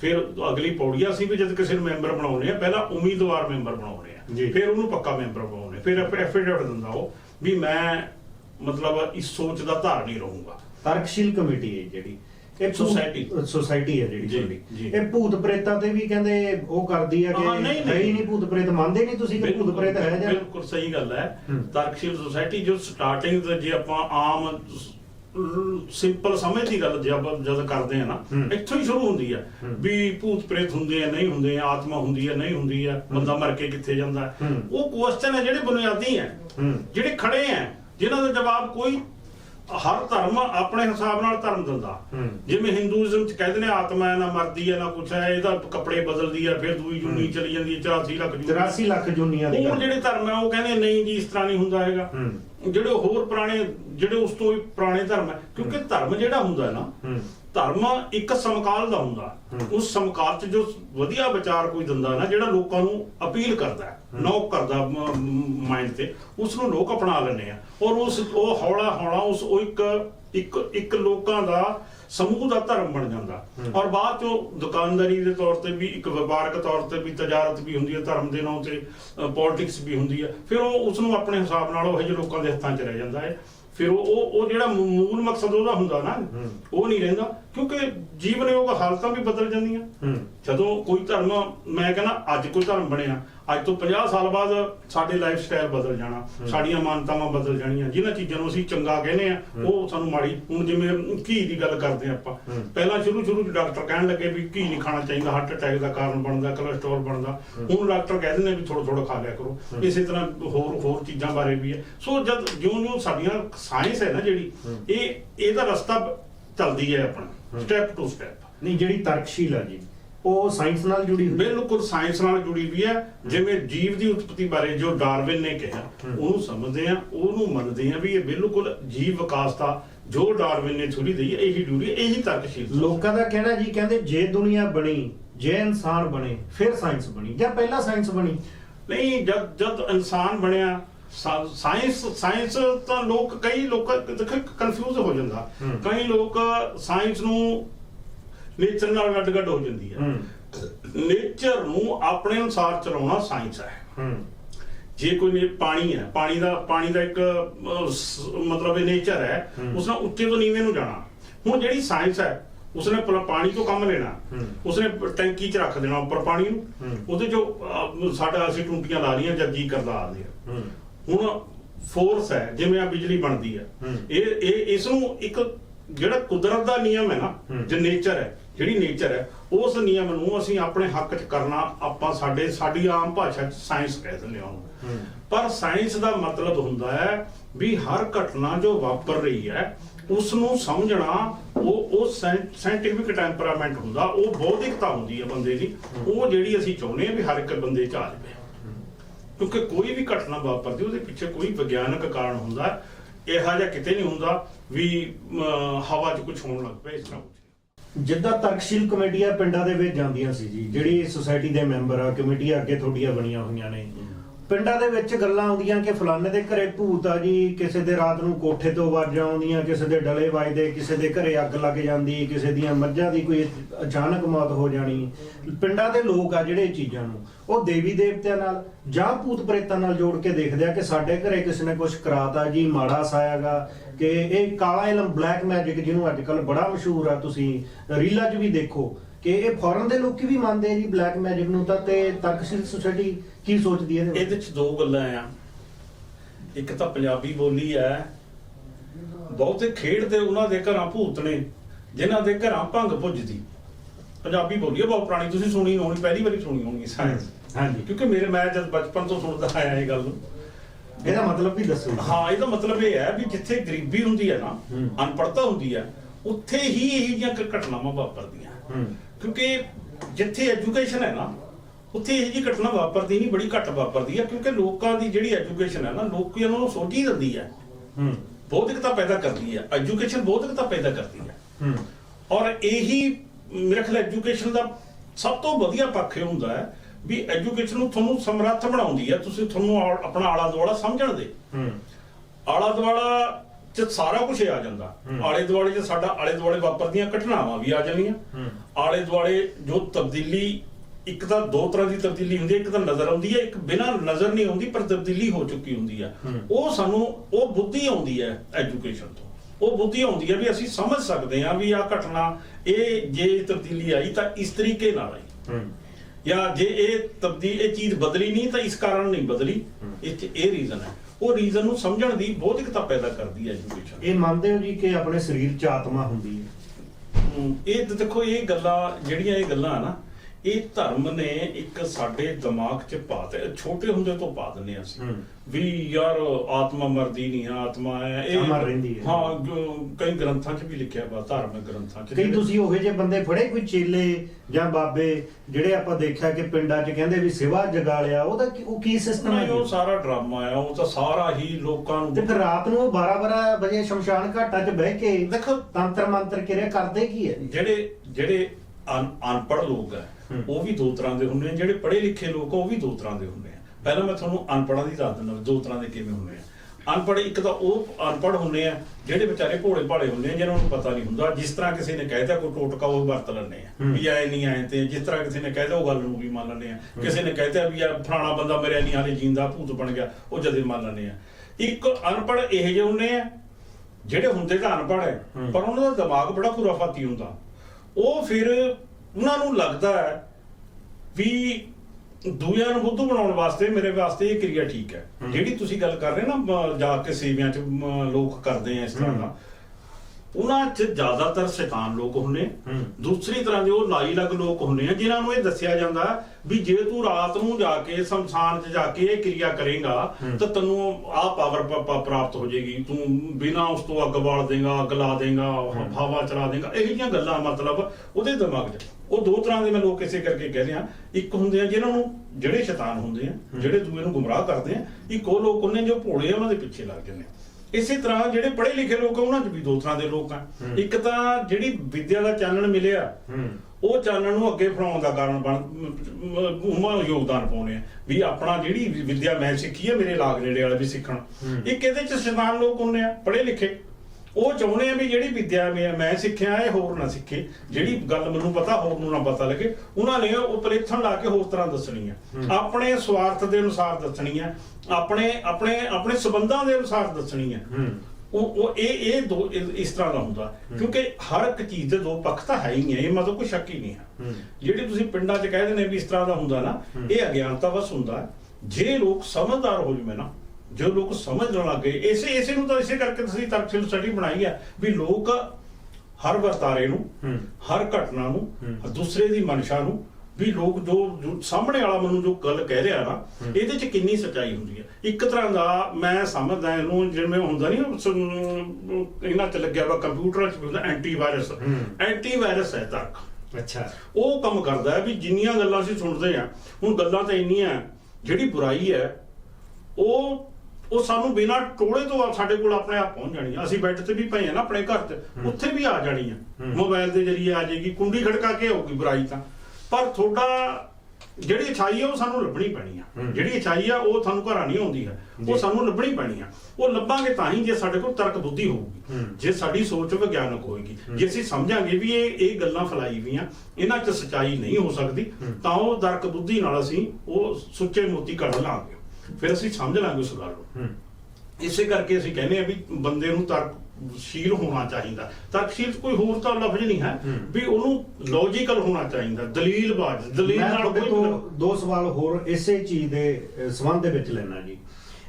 ਫਿਰ ਅਗਲੀ ਪੌੜੀ ਆ ਅਸੀਂ ਵੀ ਜਦ ਕਿਸੇ ਨੂੰ ਮੈਂਬਰ ਬਣਾਉਨੇ ਆ ਪਹਿਲਾਂ ਉਮੀਦਵਾਰ ਮੈਂਬਰ ਬਣਾਉਨੇ ਜੀ। ਆ ਫਿਰ ਉਹਨੂੰ ਪੱਕਾ ਮੈਂਬਰ ਬਣਾਉਨੇ ਫਿਰ ਐਫੀਡੇਵਿਟ ਦਿੰਦਾ ਉਹ ਵੀ ਮੈਂ ਮਤਲਬ ਇਸ ਸੋਚ ਦਾ ਧਾਰਨੀ ਰਹੂੰਗਾ ਤਰਕਸ਼ੀਲ ਕਮੇਟੀ ਹੈ ਜਿਹੜੀ ਇਹ Society। society ਹੈ ਜਿਹੜੀ ਜੀ, ਤੁਹਾਡੀ। ਇਹ ਭੂਤ ਪ੍ਰੇਤਾਂ ਤੇ ਵੀ ਕਹਿੰਦੇ ਉਹ ਕਰਦੀ ਹੈ ਕਿ ਹਾਂ, ਨਹੀਂ, ਨਹੀਂ। ਨਹੀਂ ਭੂਤ ਪ੍ਰੇਤ ਮੰਨਦੇ ਨਹੀਂ ਤੁਸੀਂ ਕਿ ਭੂਤ ਪ੍ਰੇਤ ਹੈ ਜਾਂ ਬਿਲਕੁਲ ਸਹੀ ਗੱਲ ਹੈ। ਤਰਕਸ਼ੀਲ ਸੁਸਾਇਟੀ ਜੋ ਸਟਾਰਟਿੰਗ ਦੇ ਜੇ ਆਪਾਂ ਆਮ ਸਿੰਪਲ ਸਮਝ ਦੀ ਗੱਲ ਜੇ ਆਪਾਂ ਜਦ ਕਰਦੇ ਆ ਨਾ। ਇੱਥੋਂ ਹੀ ਸ਼ੁਰੂ ਹੁੰਦੀ ਹੂੰ। ਵੀ ਭੂਤ ਪ੍ਰੇਤ ਹੁੰਦੇ ਆ ਨਹੀਂ ਹੁੰਦੇ ਆ ਆਤਮਾ ਹੁੰਦੀ ਹੈ ਨਹੀਂ ਹੁੰਦੀ ਹੈ ਬੰਦਾ ਮਰ ਕੇ ਕਿੱਥੇ ਜਾਂਦਾ ਹੈ। ਉਹ ਕੁਐਸਚਨ ਹੈ ਜਿਹੜੇ ਬੁਨਿਆਦੀ ਹੈ ਜਿਹੜੇ ਖੜੇ ਹੈ ਜਿਨ੍ਹਾਂ ਦਾ ਜਵਾਬ ਕੋਈ ਹਰ ਧਰਮ ਆਪਣੇ ਹਿਸਾਬ ਨਾਲ ਧਰਮ ਦਿੰਦਾ। ਜਿਵੇਂ ਹਿੰਦੂਇਜ਼ਮ ਚ ਕਹਿੰਦੇ ਨੇ ਆਤਮਾ ਹੈ ਨਾ ਮਰਦੀ ਹੈ ਨਾ ਕੁਛ ਹੈ ਇਹਦਾ ਕੱਪੜੇ ਬਦਲਦੀ ਹੈ ਫਿਰ ਦੂਈ ਜੁਨੀ। ਚਲੀ ਜਾਂਦੀ ਹੈ 84 ਲੱਖ ਜੂਨੀ 83 ਲੱਖ ਜੁਨੀਆਂ ਦੀ ਉਹ। ਜਿਹੜੇ ਧਰਮ ਹੈ ਉਹ ਕਹਿੰਦੇ ਨਹੀਂ ਜੀ ਇਸ ਤਰ੍ਹਾਂ ਨਹੀਂ ਹੁੰਦਾ ਹੈਗਾ ਜਿਹੜੇ ਹੋਰ ਪੁਰਾਣੇ ਜਿਹੜੇ ਉਸ ਤੋਂ ਵੀ ਪੁਰਾਣੇ ਧਰਮ ਹੈ ਕਿਉਂਕਿ ਧਰਮ ਜਿਹੜਾ ਹੁੰਦਾ ਹੈ ਨਾ ਧਰਮ ਇੱਕ ਸਮਕਾਲ ਦਾ ਹੁੰਦਾ। ਉਸ ਸਮਕਾਲ 'ਚ ਜੋ ਵਧੀਆ ਵਿਚਾਰ ਕੋਈ ਦਿੰਦਾ ਨਾ ਜਿਹੜਾ ਲੋਕਾਂ ਨੂੰ ਅਪੀਲ ਕਰਦਾ ਹੂੰ। ਨੌਕ ਕਰਦਾ ਮਾਈਂਡ ਤੇ। ਉਸ ਨੂੰ ਲੋਕ ਅਪਣਾ ਲੈਂਦੇ ਆ। ਔਰ ਉਸ ਉਹ ਹੌਲਾ ਹੌਲਾ ਉਸ ਉਹ ਇੱਕ ਇੱਕ ਇੱਕ ਲੋਕਾਂ ਦਾ ਸਮੂਹ ਦਾ ਧਰਮ ਬਣ ਜਾਂਦਾ। ਔਰ ਬਾਅਦ ਚੋਂ ਦੁਕਾਨਦਾਰੀ ਦੇ ਤੌਰ ਤੇ ਵੀ ਇੱਕ ਵਪਾਰਕ ਤੌਰ ਤੇ ਵੀ ਤਜਾਰਤ ਵੀ ਹੁੰਦੀ ਹੈ ਧਰਮ ਦੇ ਨਾਂ ਤੇ ਪੋਲਿਟਿਕਸ ਵੀ ਹੁੰਦੀ ਹੈ। ਫਿਰ ਉਹ ਉਸ ਨੂੰ ਆਪਣੇ ਹਿਸਾਬ ਨਾਲ ਉਹ ਜਿਹੇ ਲੋਕਾਂ ਦੇ ਹੱਥਾਂ 'ਚ ਰਹਿ ਜਾਂਦਾ ਹੈ। ਫਿਰ ਉਹ ਉਹ ਜਿਹੜਾ ਮੂਲ ਮਕਸਦ ਉਹਦਾ ਹੁੰਦਾ ਨਾ। ਉਹ ਨਹੀਂ ਰਹਿੰਦਾ। ਕਿਉਂਕਿ ਜੀਵਨ ਯੋਗ ਹਾਲਤਾਂ ਵੀ ਬਦਲ ਜਾਂਦੀਆਂ ਜਦੋਂ ਕੋਈ ਧਰਮ ਮੈਂ ਕਹਿੰਦਾ ਅੱਜ ਕੋਈ ਧਰਮ ਬਣਿਆ ਅੱਜ ਤੋਂ 50 ਸਾਲ ਬਾਅਦ ਸਾਡੇ ਲਾਈਫ ਸਟਾਈਲ ਬਦਲ ਜਾਣਾ। ਸਾਡੀਆਂ ਮਾਨਤਾਵਾਂ ਬਦਲ ਜਾਣੀਆਂ ਜਿਨ੍ਹਾਂ ਚੀਜ਼ਾਂ ਨੂੰ ਅਸੀਂ ਚੰਗਾ ਕਹਿੰਦੇ ਆ। ਉਹ ਸਾਨੂੰ ਮਾੜੀ ਹੁਣ ਜਿਵੇਂ ਘੀ ਦੀ ਗੱਲ ਕਰਦੇ ਆ ਆਪਾਂ। ਪਹਿਲਾਂ ਸ਼ੁਰੂ ਸ਼ੁਰੂ ਚ ਡਾਕਟਰ ਕਹਿਣ ਲੱਗੇ ਵੀ ਘੀ ਨਹੀਂ ਖਾਣਾ ਚਾਹੀਦਾ ਹਾਰਟ ਅਟੈਕ ਦਾ ਕਾਰਨ ਬਣਦਾ ਕੋਲੇਸਟ੍ਰੋਲ ਬਣਦਾ। ਹੁਣ ਡਾਕਟਰ ਕਹਿ ਦਿੰਦੇ ਵੀ ਥੋੜਾ ਥੋੜਾ ਖਾ ਲਿਆ ਕਰੋ। ਇਸੇ ਤਰ੍ਹਾਂ ਹੋਰ ਹੋਰ ਚੀਜ਼ਾਂ ਬਾਰੇ ਵੀ ਹੈ ਸੋ ਜਦ ਜਿਉਂ-ਜਿਉਂ ਸਾਡੀਆਂ ਸਾਇੰਸ ਹੈ ਨਾ ਜਿਹੜੀ। ਇਹ ਇਹਦਾ ਰਸਤਾ ਚੱਲਦੀ ਹੈ ਆਪਣਾ। ਸਟੈਪ ਟੂ ਸਟੈਪ ਨਹੀਂ ਜਿਹੜੀ ਤਰਕਸ਼ੀਲ ਹੈ ਜੀ ਉਹ ਸਾਇੰਸ ਨਾਲ ਜੁੜੀ ਹੋਈ ਹੈ। ਬਿਲਕੁਲ ਸਾਇੰਸ ਨਾਲ ਜੁੜੀ ਵੀ ਹੈ। ਜਿਵੇਂ ਜੀਵ ਦੀ ਉਤਪਤੀ ਬਾਰੇ ਜੋ ਡਾਰਵਿਨ ਨੇ ਕਿਹਾ। ਉਹਨੂੰ ਸਮਝਦੇ ਆ ਉਹਨੂੰ ਮੰਨਦੇ ਆ ਵੀ ਇਹ ਬਿਲਕੁਲ ਜੀਵ ਵਿਕਾਸ ਦਾ ਜੋ ਡਾਰਵਿਨ ਨੇ ਥੋੜੀ ਦਈ ਹੈ, ਇਹੀ ਡਿਊਰੀ ਇਹੀ ਤਰਕਸ਼ੀਲ ਲੋਕਾਂ ਦਾ ਕਹਿਣਾ ਜੀ ਕਹਿੰਦੇ ਜੇ ਦੁਨੀਆ ਬਣੀ ਜੇ ਇਨਸਾਨ ਬਣੇ ਫਿਰ ਸਾਇੰਸ ਬਣੀ ਜਾਂ ਪਹਿਲਾਂ ਸਾਇੰਸ ਬਣੀ। ਨਹੀਂ ਜਦ ਜਦ ਇਨਸਾਨ ਬਣਿਆ ਸਾਇੰਸ ਸਾਇੰਸ ਤਾਂ ਲੋਕ ਕਈ ਲੋਕ ਦੇਖੋ ਕਨਫਿਊਜ਼ ਹੋ ਜਾਂਦਾ। ਕਈ ਲੋਕ ਸਾਇੰਸ ਨੂੰ ਨੇਚਰ ਨਾਲ ਗੱਡ-ਗੱਡ ਹੋ ਜਾਂਦੀ ਹੈ। ਨੇਚਰ ਨੂੰ ਆਪਣੇ ਅਨੁਸਾਰ ਚਲਾਉਣਾ ਸਾਇੰਸ ਹੈ। ਜੇ ਕੋਈ ਨੇ ਪਾਣੀ ਹੈ ਪਾਣੀ ਦਾ ਪਾਣੀ ਦਾ ਇੱਕ ਮਤਲਬ ਇਹ ਨੇਚਰ ਹੈ। ਉਸ ਨਾਲ ਉੱਚੇ ਤੋਂ ਨੀਵੇਂ ਨੂੰ ਜਾਣਾ। ਹੁਣ ਜਿਹੜੀ ਸਾਇੰਸ ਹੈ ਉਸਨੇ ਪਾਣੀ ਤੋਂ ਕੰਮ ਲੈਣਾ। ਉਸਨੇ ਟੈਂਕੀ 'ਚ ਰੱਖ ਦੇਣਾ ਉੱਪਰ ਪਾਣੀ ਨੂੰ। ਉਹਦੇ ਜੋ ਸਾਡਾ ਅਸੀਂ ਟੁੰਟੀਆਂ ਲਾ ਲਈਆਂ ਜਦ ਜੀ ਕਰਦਾ ਆਦੇ ਹੁਣ ਫੋਰਸ ਹੈ ਜਿਵੇਂ ਆ ਬਿਜਲੀ ਬਣਦੀ ਹੈ। ਇਹ ਇਹ ਇਸ ਨੂੰ ਇੱਕ ਜਿਹੜਾ ਕੁਦਰਤ ਦਾ ਨਿਯਮ ਹੈ ਨਾ। ਜੋ ਨੇਚਰ ਹੈ ਜਿਹੜੀ ਨੇਚਰ ਹੈ ਉਸ ਨਿਯਮ ਨੂੰ ਅਸੀਂ ਆਪਣੇ ਹੱਕ 'ਚ ਕਰਨਾ ਆਪਾਂ ਸਾਡੇ ਸਾਡੀ ਆਮ ਭਾਸ਼ਾ 'ਚ ਸਾਇੰਸ ਕਹਿ ਦਿੰਦੇ ਹੂੰ ਪਰ ਸਾਇੰਸ ਦਾ ਮਤਲਬ ਹੁੰਦਾ ਹੈ ਵੀ ਹਰ ਘਟਨਾ ਜੋ ਵਾਪਰ ਰਹੀ ਹੈ ਉਸ ਨੂੰ ਸਮਝਣਾ ਉਹ ਉਹ ਸਾਇੰਟਿਫਿਕ ਟੈਂਪਰਾਮੈਂਟ ਹੁੰਦਾ ਉਹ ਬੌਧਿਕਤਾ ਹੁੰਦੀ ਹੈ ਬੰਦੇ ਦੀ। ਉਹ ਜਿਹੜੀ ਅਸੀਂ ਚਾਹੁੰਦੇ ਹਾਂ ਵੀ ਹਰ ਇੱਕ ਬੰਦੇ 'ਚ ਆ ਜਾਵੇ। ਕਿਉਂਕਿ ਕੋਈ ਵੀ ਘਟਨਾ ਵਾਪਰਦੀ ਉਹਦੇ ਪਿੱਛੇ ਕੋਈ ਵਿਗਿਆਨਕ ਕਾਰਨ ਹੁੰਦਾ ਇਹੋ ਜਿਹਾ ਕਿਤੇ ਨਹੀਂ ਹੁੰਦਾ ਵੀ ਅਮ, ਹਵਾ 'ਚ ਕੁਝ ਹੋਣ ਲੱਗ ਪਿਆ ਇਸ ਤਰ੍ਹਾਂ ਕੁਛ ਜਿੱਦਾਂ ਤਰਕਸ਼ੀਲ ਕਮੇਟੀਆਂ ਪਿੰਡਾਂ ਦੇ ਵਿੱਚ ਜਾਂਦੀਆਂ ਸੀ ਜੀ ਜਿਹੜੀ ਸੁਸਾਇਟੀ ਦੇ ਮੈਂਬਰ ਆ ਕਮੇਟੀਆਂ ਅੱਗੇ ਤੁਹਾਡੀਆਂ ਬਣੀਆਂ ਹੋਈਆਂ ਨੇ ਪਿੰਡਾਂ ਦੇ ਵਿੱਚ ਗੱਲਾਂ ਆਉਂਦੀਆਂ ਕਿ ਫਲਾਣੇ ਦੇ ਘਰੇ ਭੂਤ ਆ ਜੀ, ਕਿਸੇ ਦੇ ਰਾਤ ਨੂੰ ਕੋਠੇ ਤੋਂ ਆਵਾਜ਼ਾਂ ਆਉਂਦੀਆਂ, ਕਿਸੇ ਦੇ ਡਲੇ ਵੱਜਦੇ, ਕਿਸੇ ਦੇ ਘਰੇ ਅੱਗ ਲੱਗ ਜਾਂਦੀ, ਕਿਸੇ ਦੀਆਂ ਮੱਝਾਂ ਦੀ ਕੋਈ ਅਚਾਨਕ ਮੌਤ ਹੋ ਜਾਣੀ। ਪਿੰਡਾਂ ਦੇ ਲੋਕ ਆ ਜਿਹੜੇ ਇਹ ਚੀਜ਼ਾਂ ਨੂੰ, ਉਹ ਦੇਵੀ ਦੇਵਤਿਆਂ ਨਾਲ ਜਾਂ ਭੂਤ ਪ੍ਰੇਤਾਂ ਨਾਲ ਜੋੜ ਕੇ ਦੇਖਦੇ ਆ ਕਿ ਸਾਡੇ ਘਰੇ ਕਿਸੇ ਨੇ ਕੁਝ ਕਰਾਤਾ ਜੀ, ਮਾੜਾ ਸਾਇਆਗਾ ਕਿ ਇਹ ਕਾਲਾ ਇਲਮ ਬਲੈਕ ਮੈਜਿਕ ਜਿਹਨੂੰ ਅੱਜ ਕੱਲ ਬੜਾ ਮਸ਼ਹੂਰ ਆ, ਤੁਸੀਂ ਰੀਲਾਂ 'ਚ ਵੀ ਦੇਖੋ। ਕਿ ਇਹ ਫੋਰਨ ਦੇ ਲੋਕੀ ਵੀ ਮੰਨਦੇ ਆ ਜੀ ਬਲੈਕ ਮੈਜਿਕ ਨੂੰ ਤਾਂ ਤੇ ਤਰਕਸ਼ੀਲ ਸੁਸਾਇਟੀ ਕੀ ਸੋਚਦੀ ਹੈ ਇਹਦੇ ਬਾਰੇ? ਇਹਦੇ 'ਚ ਦੋ ਗੱਲਾਂ ਆ। ਇੱਕ ਤਾਂ ਪੰਜਾਬੀ ਬੋਲੀ ਹੈ। ਬਹੁਤੇ ਖੇਡਦੇ ਉਹਨਾਂ ਦੇ ਘਰਾਂ ਭੂਤ ਨੇ ਜਿਨ੍ਹਾਂ ਦੇ ਘਰਾਂ ਭੰਗ ਪੁੱਜਦੀ। ਪੰਜਾਬੀ ਬੋਲੀ ਬਹੁਤ ਪੁਰਾਣੀ ਤੁਸੀਂ ਸੁਣੀ ਹੋਣੀ ਪਹਿਲੀ ਵਾਰੀ ਸੁਣੀ ਹੋਣੀ ਸਾਇੰਸ ਹਾਂਜੀ ਕਿਉਂਕਿ ਮੇਰੇ ਮੈਂ ਜਦ ਬਚਪਨ ਤੋਂ ਸੁਣਦਾ ਆਇਆ ਇਹ ਗੱਲ ਨੂੰ। ਇਹਦਾ ਮਤਲਬ ਵੀ ਦੱਸੋ ਹਾਂ ਇਹਦਾ ਮਤਲਬ ਇਹ ਹੈ ਵੀ ਜਿੱਥੇ ਗਰੀਬੀ ਹੁੰਦੀ ਹੈ ਨਾ ਹੂੰ। ਅਨਪੜਤਾ ਹੁੰਦੀ ਹੈ ਉੱਥੇ ਹੀ ਇਹ ਜਿਹੀਆਂ ਘਟਨਾਵਾਂ ਵਾਪਰਦੀਆਂ। ਹੂੰ। ਕਿਉਂਕਿ ਜਿੱਥੇ ਐਜੂਕੇਸ਼ਨ ਹੈ ਨਾ ਉੱਥੇ ਇਹ ਜੀ ਘਟਨਾ ਵਾਪਰਦੀ ਨਹੀਂ ਬੜੀ ਘੱਟ ਵਾਪਰਦੀ ਹੈ ਕਿਉਂਕਿ ਲੋਕਾਂ ਦੀ ਜਿਹੜੀ ਐਜੂਕੇਸ਼ਨ ਹੈ ਨਾ ਲੋਕਾਂ ਨੂੰ ਸੋਚ ਹੀ ਦਿੰਦੀ ਹੈ। ਹੂੰ। ਬੌਧਿਕਤਾ ਪੈਦਾ ਕਰਦੀ ਹੈ ਐਜੂਕੇਸ਼ਨ ਬੌਧਿਕਤਾ ਪੈਦਾ ਕਰਦੀ ਹੈ। ਹੂੰ। ਔਰ ਇਹੀ ਮੇਰੇ ਖਿਆਲ ਐਜੂਕੇਸ਼ਨ ਦਾ ਸਭ ਤੋਂ ਵਧੀਆ ਪੱਖ ਇਹ ਹੁੰਦਾ ਹੈ ਵੀ ਐਜੂਕੇਸ਼ਨ ਨੂੰ ਤੁਹਾਨੂੰ ਸਮਰੱਥ ਬਣਾਉਂਦੀ ਹੈ ਤੁਸੀਂ ਤੁਹਾਨੂੰ ਆਪਣਾ ਆਲਾ ਦੁਆਲਾ ਸਮਝਣ ਦੇ। ਹੂੰ। ਆਲਾ ਦੁਆਲਾ ਚ ਸਾਰਾ ਕੁਝ ਆ ਜਾਂਦਾ। ਆਲੇ ਦੁਆਲੇ ਚ ਸਾਡਾ ਆਲੇ ਦੁਆਲੇ ਵਾਪਰਦੀਆਂ ਘਟਨਾਵਾਂ ਵੀ ਆ ਜਾਂਦੀਆਂ। ਆਲੇ ਦੁਆਲੇ ਜੋ ਤਬਦੀਲੀ ਇੱਕ ਤਾਂ ਦੋ ਤਰ੍ਹਾਂ ਦੀ ਤਬਦੀਲੀ ਹੁੰਦੀ ਹੈ ਇੱਕ ਤਾਂ ਨਜ਼ਰ ਆਉਂਦੀ ਹੈ ਇੱਕ ਬਿਨਾਂ ਨਜ਼ਰ ਨਹੀਂ ਆਉਂਦੀ ਪਰ ਤਬਦੀਲੀ ਹੋ ਚੁੱਕੀ ਹੁੰਦੀ ਹੈ। ਉਹ ਸਾਨੂੰ ਉਹ ਬੁੱਧੀ ਆਉਂਦੀ ਹੈ ਐਜੂਕੇਸ਼ਨ ਤੋਂ। ਉਹ ਬੁੱਧੀ ਆਉਂਦੀ ਹੈ ਵੀ ਅਸੀਂ ਸਮਝ ਸਕਦੇ ਹਾਂ ਵੀ ਆਹ ਘਟਨਾ ਇਹ ਜੇ ਤਬਦੀਲੀ ਆਈ ਤਾਂ ਇਸ ਤਰੀਕੇ ਨਾਲ ਆਈ। ਜਾਂ ਜੇ ਇਹ ਤਬਦੀਲ ਇਹ ਚੀਜ਼ ਬਦਲੀ ਨਹੀਂ ਤਾਂ ਇਸ ਕਾਰਨ ਨਹੀਂ ਬਦਲੀ। ਇਹ ਇਹ ਰੀਜ਼ਨ ਹੈ। ਉਹ ਰੀਜ਼ਨ ਨੂੰ ਸਮਝਣ ਦੀ ਬੌਧਿਕਤਾ ਪੈਦਾ ਕਰਦੀ ਹੈ ਐਜੂਕੇਸ਼ਨ ਇਹ ਮੰਨਦੇ ਹੋ ਜੀ ਕਿ ਆਪਣੇ ਸਰੀਰ 'ਚ ਆਤਮਾ ਹੁੰਦੀ ਹੈ ਇਹ ਦੇਖੋ ਇਹ ਗੱਲਾਂ ਜਿਹੜੀਆਂ ਇਹ ਗੱਲਾਂ ਆ ਨਾ ਇਹ ਧਰਮ ਨੇ ਇੱਕ ਸਾਡੇ ਦਿਮਾਗ 'ਚ ਪਾ ਤੇ ਛੋਟੇ ਹੁੰਦੇ ਤੋਂ ਪਾ ਦਿੰਦੇ ਹਾਂ ਅਸੀਂ। ਵੀ ਯਾਰ ਆਤਮਾ ਮਰਦੀ ਨਹੀਂ ਹੈ ਆਤਮਾ ਹੈ ਰਹਿੰਦੀ ਹੈ। ਹਾਂ ਜੋ ਕਈ ਗ੍ਰੰਥਾਂ 'ਚ ਵੀ ਲਿਖਿਆ ਵਾ ਧਾਰਮਿਕ ਗ੍ਰੰਥਾਂ 'ਚ ਕਈ ਤੁਸੀਂ ਉਹੇ ਜਿਹੇ ਬੰਦੇ ਫੜੇ ਕੋਈ ਚੇਲੇ ਜਾਂ ਬਾਬੇ ਜਿਹੜੇ ਆਪਾਂ ਦੇਖਿਆ ਕਿ ਪਿੰਡਾਂ 'ਚ ਕਹਿੰਦੇ ਵੀ ਸਿਵਾ ਜਗਾ ਲਿਆ ਉਹਦਾ ਉਹ ਕੀ ਸਿਸਟਮ ਹੈ ਉਹ ਜੀ? ਸਾਰਾ ਡਰਾਮਾ ਆ ਉਹ ਤਾਂ ਸਾਰਾ ਹੀ ਲੋਕਾਂ ਨੂੰ ਤੇ ਫਿਰ ਰਾਤ ਨੂੰ ਉਹ 12 12 ਵਜੇ ਸ਼ਮਸ਼ਾਨ ਘਾਟਾਂ 'ਚ ਬਹਿ ਕੇ ਦੇਖੋ ਤੰਤਰ ਮੰਤਰ ਕਿਰਿਆ ਕਰਦੇ ਕੀ ਹੈ ਜਿਹੜੇ ਜਿਹੜੇ ਅਨਪੜ੍ਹ ਲੋਕ ਹੂੰ। ਉਹ ਵੀ ਦੋ ਤਰ੍ਹਾਂ ਦੇ ਹੁੰਦੇ ਆ ਜਿਹੜੇ ਪੜ੍ਹੇ ਲਿਖੇ ਲੋਕ ਆ ਉਹ ਵੀ ਦੋ ਤਰ੍ਹਾਂ ਦੇ ਹੁੰਦੇ ਆ। ਪਹਿਲਾਂ ਮੈਂ ਤੁਹਾਨੂੰ ਅਨਪੜ੍ਹਾਂ ਦੀ ਦੱਸ ਦਿੰਦਾ ਦੋ ਤਰ੍ਹਾਂ ਦੇ ਕਿਵੇਂ ਹੁੰਦੇ ਆ। ਅਨਪੜ੍ਹ ਇੱਕ ਤਾਂ ਉਹ ਅਨਪੜ੍ਹ ਹੁੰਦੇ ਆ ਜਿਹੜੇ ਵਿਚਾਰੇ ਭੋਲੇ ਭਾਲੇ ਹੁੰਦੇ ਆ ਜਿਹਨਾਂ ਨੂੰ ਪਤਾ ਨਹੀਂ ਹੁੰਦਾ। ਜਿਸ ਤਰ੍ਹਾਂ ਕਿਸੇ ਨੇ ਕਹਿਤਾ ਕੋਈ ਟੋਟਕਾ ਉਹ ਵਰਤ ਲੈਂਦੇ ਆ। ਵੀ ਐ ਨਹੀਂ ਐ ਤੇ ਜਿਸ ਤਰ੍ਹਾਂ ਕਿਸੇ ਨੇ ਕਹਿਤਾ ਉਹ ਗੱਲ ਨੂੰ ਵੀ ਮੰਨ ਲੈਂਦੇ ਆ। ਕਿਸੇ ਨੇ ਕਹਿਤਾ ਵੀ ਆ ਫਲਾਣਾ ਬੰਦਾ ਮੇਰੇ ਨਹੀਂ ਹਾਲੇ ਜਿੰਦਾ ਭੂਤ ਬਣ ਗਿਆ ਉਹ ਜਦੇ ਮੰਨ ਲੈਂਦੇ ਆ। ਇੱਕ ਅਨਪੜ੍ਹ ਇਹ ਜਿਹੇ ਹੁੰਦੇ ਆ ਜਿਹੜੇ ਹੁੰਦੇ ਤਾਂ ਅਨਪੜ੍ਹ ਹੂੰ। ਪਰ ਉਹਨਾਂ ਦਾ ਦਿਮਾਗ ਬੜਾ ਖੁਰਾਫਾਤੀ ਹੁੰਦਾ। ਉਹ ਫਿਰ ਉਹਨਾਂ ਨੂੰ ਲੱਗਦਾ ਹੈ ਵੀ ਦੂਜਿਆਂ ਨੂੰ ਬੁੱਧੂ ਬਣਾਉਣ ਵਾਸਤੇ ਮੇਰੇ ਵਾਸਤੇ ਇਹ ਕਿਰਿਆ ਠੀਕ ਹੈ। ਜਿਹੜੀ ਤੁਸੀਂ ਗੱਲ ਕਰ ਰਹੇ ਨਾ ਜਾ ਕੇ ਸੇਵਿਆਂ ਚ ਲੋਕ ਕਰਦੇ ਆ ਇਸ ਤਰ੍ਹਾਂ। ਦਾ ਉਹਨਾਂ ਚ ਜ਼ਿਆਦਾਤਰ ਸ਼ੈਤਾਨ ਲੋਕ ਹੁੰਦੇ ਹੂੰ। ਦੂਸਰੀ ਤਰ੍ਹਾਂ ਦੇ ਉਹ ਲਾਈ ਲੱਗ ਲੋਕ ਹੁੰਦੇ ਆ ਜਿਨ੍ਹਾਂ ਨੂੰ ਇਹ ਦੱਸਿਆ ਜਾਂਦਾ ਵੀ ਜੇ ਤੂੰ ਰਾਤ ਨੂੰ ਜਾ ਕੇ ਸ਼ਮਸ਼ਾਨ 'ਚ ਜਾ ਕੇ ਇਹ ਕਿਰਿਆ ਕਰੇਗਾ। ਤਾਂ ਤੈਨੂੰ ਆਹ ਪਾਵਰ ਪ੍ਰਾਪਤ ਹੋ ਜਾਏਗੀ ਤੂੰ ਬਿਨਾਂ ਉਸ ਤੋਂ ਅੱਗ ਬਾਲ ਦੇਗਾ ਅੱਗ ਲਾ ਦੇਗਾ ਹਵਾ ਚਲਾ ਦੇਗਾ। ਇਹ ਜਿਹੀਆਂ ਗੱਲਾਂ ਮਤਲਬ ਉਹਦੇ ਦਿਮਾਗ 'ਚ। ਉਹ ਦੋ ਤਰ੍ਹਾਂ ਦੇ ਮੈਂ ਲੋਕ ਇਸੇ ਕਰਕੇ ਕਹਿ ਰਿਹਾ। ਇੱਕ ਹੁੰਦੇ ਆ ਜਿਨ੍ਹਾਂ ਨੂੰ ਜਿਹੜੇ ਸ਼ੈਤਾਨ ਹੁੰਦੇ ਆ ਜਿਹੜੇ ਦੂਏ ਨੂੰ ਗੁੰਮਰਾਹ ਕਰਦੇ ਆ ਇੱਕ ਉਹ ਲੋਕ ਹੁੰਦੇ ਜੋ ਭੋਲੇ ਆ ਉਹਨਾਂ ਦੇ ਪਿੱਛੇ ਲੱਗ ਜਾਂਦੇ ਆ। ਇਸੇ ਤਰ੍ਹਾਂ ਜਿਹੜੇ ਪੜ੍ਹੇ ਲਿਖੇ ਲੋਕ ਆ ਉਹਨਾਂ 'ਚ ਵੀ ਦੋ ਤਰ੍ਹਾਂ ਦੇ ਲੋਕ ਆ। ਇੱਕ ਤਾਂ ਜਿਹੜੀ ਵਿਦਿਆ ਦਾ ਚਾਨਣ ਮਿਲਿਆ ਉਹ ਚਾਨਣ ਨੂੰ ਅੱਗੇ ਫੜਾਉਣ ਦਾ ਕਾਰਨ ਬਣ ਉਹਨਾਂ ਯੋਗਦਾਨ ਪਾਉਣੇ ਆ ਵੀ ਆਪਣਾ ਜਿਹੜੀ ਵਿਦਿਆ ਮੈਂ ਸਿੱਖੀ ਹੈ ਮੇਰੇ ਲਾਗ ਨੇੜੇ ਵਾਲੇ ਵੀ ਸਿੱਖਣ। ਇੱਕ ਇਹਦੇ ਚ ਸ਼ੈਤਾਨ ਲੋਕ ਹੁੰਦੇ ਆ ਪੜ੍ਹੇ ਲਿਖੇ। ਉਹ ਚਾਹੁੰਦੇ ਆ ਵੀ ਜਿਹੜੀ ਵਿਦਿਆ ਮੈਂ ਸਿੱਖਿਆ ਇਹ ਹੋਰ ਨਾ ਸਿੱਖੇ। ਜਿਹੜੀ ਗੱਲ ਮੈਨੂੰ ਪਤਾ ਹੋਰ ਨੂੰ ਨਾ ਪਤਾ ਲੱਗੇ। ਉਹਨਾਂ ਨੇ ਉਹ ਪਲੇਥਣ ਲਾ ਕੇ ਹੋਰ ਤਰ੍ਹਾਂ ਦੱਸਣੀ ਆ। ਆਪਣੇ ਸਵਾਰਥ ਦੇ ਅਨੁਸਾਰ ਦੱਸਣੀ ਆ। ਆਪਣੇ ਆਪਣੇ ਆਪਣੇ ਸਬੰਧਾਂ ਦੇ ਅਨੁਸਾਰ ਦੱਸਣੀ ਹੂੰ। ਉਹ ਉਹ ਇਹ ਇਹ ਦੋ ਇਸ ਤਰ੍ਹਾਂ ਦਾ ਹੁੰਦਾ। ਕਿਉਂਕਿ ਹਰ ਇੱਕ ਚੀਜ਼ ਦੇ ਦੋ ਪੱਖ ਤਾਂ ਹੈ ਹੀ ਹੈ ਇਹ ਮਤਲਬ ਕੋਈ ਸ਼ੱਕ ਹੀ ਨਹੀਂ ਹੈ। ਜਿਹੜੀ ਤੁਸੀਂ ਪਿੰਡਾਂ 'ਚ ਕਹਿੰਦੇ ਨੇ ਵੀ ਇਸ ਤਰ੍ਹਾਂ ਦਾ ਹੁੰਦਾ ਨਾ। ਇਹ ਅਗਿਆਨਤਾ ਵਸ ਹੁੰਦਾ। ਹੈ। ਜੇ ਲੋਕ ਸਮਝਦਾਰ ਹੋ ਜਵੇ ਨਾ ਜੋ ਲੋਕ ਸਮਝਣ ਲੱਗੇ ਇਸੇ ਇਸੇ ਨੂੰ ਤਾਂ ਇਸੇ ਕਰਕੇ ਤੁਸੀਂ ਤਰਕਸ਼ੀਲ ਸਟੱਡੀ ਬਣਾਈ ਹੈ ਵੀ ਲੋਕ ਹਰ ਵਰਤਾਰੇ ਨੂੰ ਹਰ ਘਟਨਾ ਨੂੰ। ਦੂਸਰੇ ਦੀ ਮਨਸ਼ਾ ਨੂੰ ਵੀ ਲੋਕ ਜੋ ਜੋ ਸਾਹਮਣੇ ਵਾਲਾ ਮੈਨੂੰ ਜੋ ਗੱਲ ਕਹਿ ਰਿਹਾ ਨਾ। ਇਹਦੇ ਚ ਕਿੰਨੀ ਸੱਚਾਈ ਹੁੰਦੀ ਹੈ ਇੱਕ ਤਰ੍ਹਾਂ ਦਾ ਮੈਂ ਸਮਝਦਾ ਇਹਨੂੰ ਜਿਵੇਂ ਹੁੰਦਾ ਨਹੀਂ ਇਹਨਾਂ ਚ ਲੱਗਿਆ ਵਾ ਕੰਪਿਊਟਰਾਂ ਚ ਹੁੰਦਾ ਐਂਟੀਵਾਇਰਸ। ਐਂਟੀਵਾਇਰਸ ਹੈ ਤਰਕ ਅੱਛਾ ਉਹ ਕੰਮ ਕਰਦਾ ਹੈ ਵੀ ਜਿੰਨੀਆਂ ਗੱਲਾਂ ਅਸੀਂ ਸੁਣਦੇ ਆ ਹੁਣ ਗੱਲਾਂ ਤਾਂ ਇੰਨੀਆਂ ਜਿਹੜੀ ਬੁਰਾਈ ਹੈ ਉਹ ਉਹ ਸਾਨੂੰ ਬਿਨਾਂ ਟੋਲੇ ਤੋਂ ਸਾਡੇ ਕੋਲ ਆਪਣੇ ਆਪ ਪਹੁੰਚ ਜਾਣੀ ਆ। ਅਸੀਂ ਬੈੱਡ ਤੇ ਵੀ ਪਏ ਆ ਨਾ ਆਪਣੇ ਘਰ ਹੂੰ। ਉੱਥੇ ਵੀ ਆ ਜਾਣੀ ਆ ਹੂੰ। ਮੋਬਾਈਲ ਦੇ ਜ਼ਰੀਏ ਆ ਜਾਏਗੀ ਕੁੰਡੀ ਖੜਕਾ ਕੇ ਆਊਗੀ ਬੁਰਾਈ ਤਾਂ ਪਰ ਤੁਹਾਡਾ ਜਿਹੜੀ ਅਛਾਈ ਆ ਉਹ ਸਾਨੂੰ ਲੱਭਣੀ ਪੈਣੀ ਆ। ਜਿਹੜੀ ਅਛਾਈ ਆ ਉਹ ਤੁਹਾਨੂੰ ਘਰਾਂ ਨਹੀਂ ਆਉਂਦੀ ਹੈ। ਉਹ ਸਾਨੂੰ ਲੱਭਣੀ ਪੈਣੀ ਆ ਉਹ ਲੱਭਾਂਗੇ ਤਾਂ ਹੀ ਜੇ ਸਾਡੇ ਕੋਲ ਤਰਕ ਬੁੱਧੀ ਹੋਊਗੀ। ਜੇ ਸਾਡੀ ਸੋਚ ਵਿਗਿਆਨਕ ਹੋਏਗੀ। ਜੇ ਅਸੀਂ ਸਮਝਾਂਗੇ ਵੀ ਇਹ ਇਹ ਗੱਲਾਂ ਫੈਲਾਈ ਵੀਆਂ ਇਹਨਾਂ 'ਚ ਸਚਾਈ ਨਹੀਂ ਹੋ ਸਕਦੀ। ਤਾਂ ਉਹ ਦਰਕ ਬੁੱਧੀ ਨਾਲ ਅਸੀਂ ਉਹ ਸੁੱਚੇ ਮੋਤੀ ਕੱਢ ਲਾਂਗੇ ਫਿਰ ਅਸੀਂ ਸਮਝ ਲਾਂਗੇ ਉਸ ਗੱਲ ਨੂੰ ਇਸੇ ਕਰਕੇ ਅਸੀਂ ਕਹਿੰਦੇ ਆ ਵੀ ਬੰਦੇ ਨੂੰ ਤਰਕਸ਼ੀਲ ਹੋਣਾ ਚਾਹੀਦਾ ਤਰਕਸ਼ੀਲ ਕੋਈ ਹੋਰ ਤਾਂ ਲਫ਼ਜ਼ ਨਹੀਂ ਹੈ। ਵੀ ਉਹਨੂੰ ਲੌਜੀਕਲ ਹੋਣਾ ਚਾਹੀਦਾ ਦਲੀਲਬਾਜ਼ ਦਲੀਲ ਮੈਂ ਨਾਲ ਤੁਹਾਡੇ ਕੋਈ ਤੋਂ ਦੋ ਸਵਾਲ ਹੋਰ ਇਸੇ ਚੀਜ਼ ਦੇ ਸੰਬੰਧ ਦੇ ਵਿੱਚ ਲੈਣਾ ਜੀ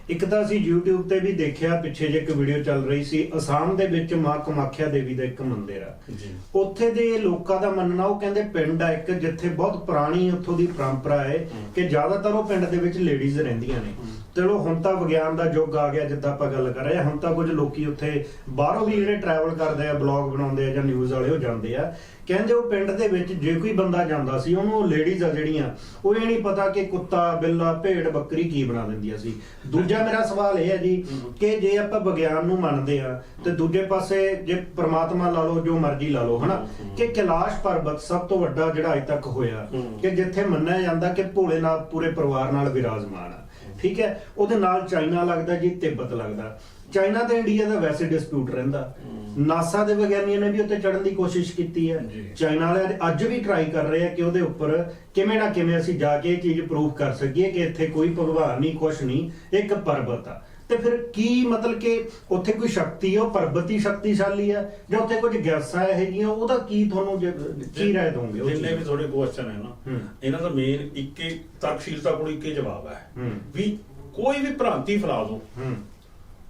ਇੱਕ ਤਾਂ ਅਸੀਂ YouTube ਤੇ ਵੀ ਦੇਖਿਆ ਪਿੱਛੇ ਜੇ ਇੱਕ ਵੀਡੀਓ ਚੱਲ ਰਹੀ ਸੀ ਅਸਾਮ ਦੇ ਵਿੱਚ ਮਾਂ ਕਮਾਖਿਆ ਦੇਵੀ ਦਾ ਇੱਕ ਮੰਦਿਰ ਆ ਜੀ ਉੱਥੇ ਦੇ ਲੋਕਾਂ ਦਾ ਮੰਨਣਾ ਉਹ ਕਹਿੰਦੇ ਪਿੰਡ ਆ ਇੱਕ ਜਿੱਥੇ ਬਹੁਤ ਪੁਰਾਣੀ ਉੱਥੋਂ ਦੀ ਪਰੰਪਰਾ ਹੈ। ਕਿ ਜ਼ਿਆਦਾਤਰ ਉਹ ਪਿੰਡ ਦੇ ਵਿੱਚ ਲੇਡੀਜ਼ ਰਹਿੰਦੀਆਂ ਨੇ। ਚਲੋ ਹੁਣ ਤਾਂ ਵਿਗਿਆਨ ਦਾ ਯੁੱਗ ਆ ਗਿਆ ਜਿੱਦਾਂ ਆਪਾਂ ਗੱਲ ਕਰ ਰਹੇ ਹਾਂ। ਹੁਣ ਤਾਂ ਕੁਝ ਲੋਕੀ ਉੱਥੇ ਬਾਹਰੋਂ ਵੀ ਜਿਹੜੇ ਟਰੈਵਲ ਕਰਦੇ ਆ ਬਲੌਗ ਬਣਾਉਂਦੇ ਆ ਜਾਂ ਨਿਊਜ਼ ਵਾਲੇ ਉਹ ਜਾਂਦੇ ਆ। ਕਹਿੰਦੇ ਉਹ ਪਿੰਡ ਦੇ ਵਿੱਚ ਜੇ ਕੋਈ ਬੰਦਾ ਜਾਂਦਾ ਸੀ ਉਹਨੂੰ ਲੇਡੀਜ਼ ਆ ਜਿਹੜੀਆਂ ਉਹ ਇਹ ਨਹੀਂ ਪਤਾ ਕਿ ਕੁੱਤਾ ਬਿੱਲਾ ਭੇਡ ਬੱਕਰੀ ਕੀ ਬਣਾ ਦਿੰਦੀਆਂ ਸੀ। ਦੂਜਾ ਮੇਰਾ ਸਵਾਲ ਇਹ ਹੈ ਜੀ ਕਿ ਜੇ ਆਪਾਂ ਵਿਗਿਆਨ ਨੂੰ ਮੰਨਦੇ ਆ ਤੇ ਦੂਜੇ ਪਾਸੇ ਜੇ ਪ੍ਰਮਾਤਮਾ ਲਾ ਲਓ ਜੋ ਮਰਜ਼ੀ ਲਾ ਲਓ ਹਨਾ? ਕਿ ਕੈਲਾਸ਼ ਪਰਬਤ ਸਭ ਤੋਂ ਵੱਡਾ ਜਿਹੜਾ ਅਜ ਤੱਕ ਹੋਇਆ। ਕਿ ਜਿੱਥੇ ਮੰਨਿਆ ਜਾਂਦਾ ਕਿ ਭੋਲੇਨਾਥ ਪੂਰੇ ਪਰਿਵਾਰ ਨਾਲ ਵਿਰਾਜਮਾਨ ਆ। ਠੀਕ ਹੈ? ਉਹਦੇ ਨਾਲ ਚਾਈਨਾ ਲੱਗਦਾ ਜੀ ਤਿੱਬਤ ਲੱਗਦਾ। ਚਾਈਨਾ ਤੇ ਇੰਡੀਆ ਦਾ ਵੈਸੇ ਡਿਸਪਿਊਟ ਰਹਿੰਦਾ। ਨਾਸਾ ਦੇ ਵਿਗਿਆਨੀਆਂ ਨੇ ਵੀ ਉੱਤੇ ਚੜਨ ਦੀ ਕੋਸ਼ਿਸ਼ ਕੀਤੀ ਹੈ। ਚਾਈਨਾ ਵਾਲੇ ਅੱਜ ਵੀ ਟਰਾਈ ਕਰ ਰਹੇ ਆ ਕਿ ਉਹਦੇ ਉੱਪਰ ਕਿਵੇਂ ਨਾ ਕਿਵੇਂ ਅਸੀਂ ਜਾ ਕੇ ਇਹ ਚੀਜ਼ ਪ੍ਰੂਵ ਕਰ ਸਕੀਏ ਕਿ ਇੱਥੇ ਕੋਈ ਭਗਵਾਨ ਨਹੀਂ ਕੁਛ ਨਹੀਂ ਇੱਕ ਪਰਬਤ ਆ। ਤੇ ਫਿਰ ਕੀ ਮਤਲਬ ਕਿ ਉੱਥੇ ਕੋਈ ਸ਼ਕਤੀ ਹੈ ਉਹ ਪਰਬਤ ਸ਼ਕਤੀਸ਼ਾਲੀ ਹੈ ਜਾਂ ਉੱਥੇ ਕੁਝ ਗੈਸਾਂ ਇਹ ਜੀਆਂ ਉਹਦਾ ਕੀ ਤੁਹਾਨੂੰ ਕੀ ਰਾਏ ਦੋਗੇ ਜਿੰਨੇ? ਵੀ ਤੁਹਾਡੇ ਕੁਐਸਚਨ ਹੈ ਨਾ। ਇਹਨਾਂ ਦਾ ਮੇਨ ਇੱਕੇ ਤਰਕਸ਼ੀਲਤਾ ਕੋਲ ਇੱਕੇ ਜਵਾਬ ਹੈ। ਵੀ ਕੋਈ ਵੀ ਭ੍ਰਾਂਤੀ ਫੈਲਾ ਹੂੰ।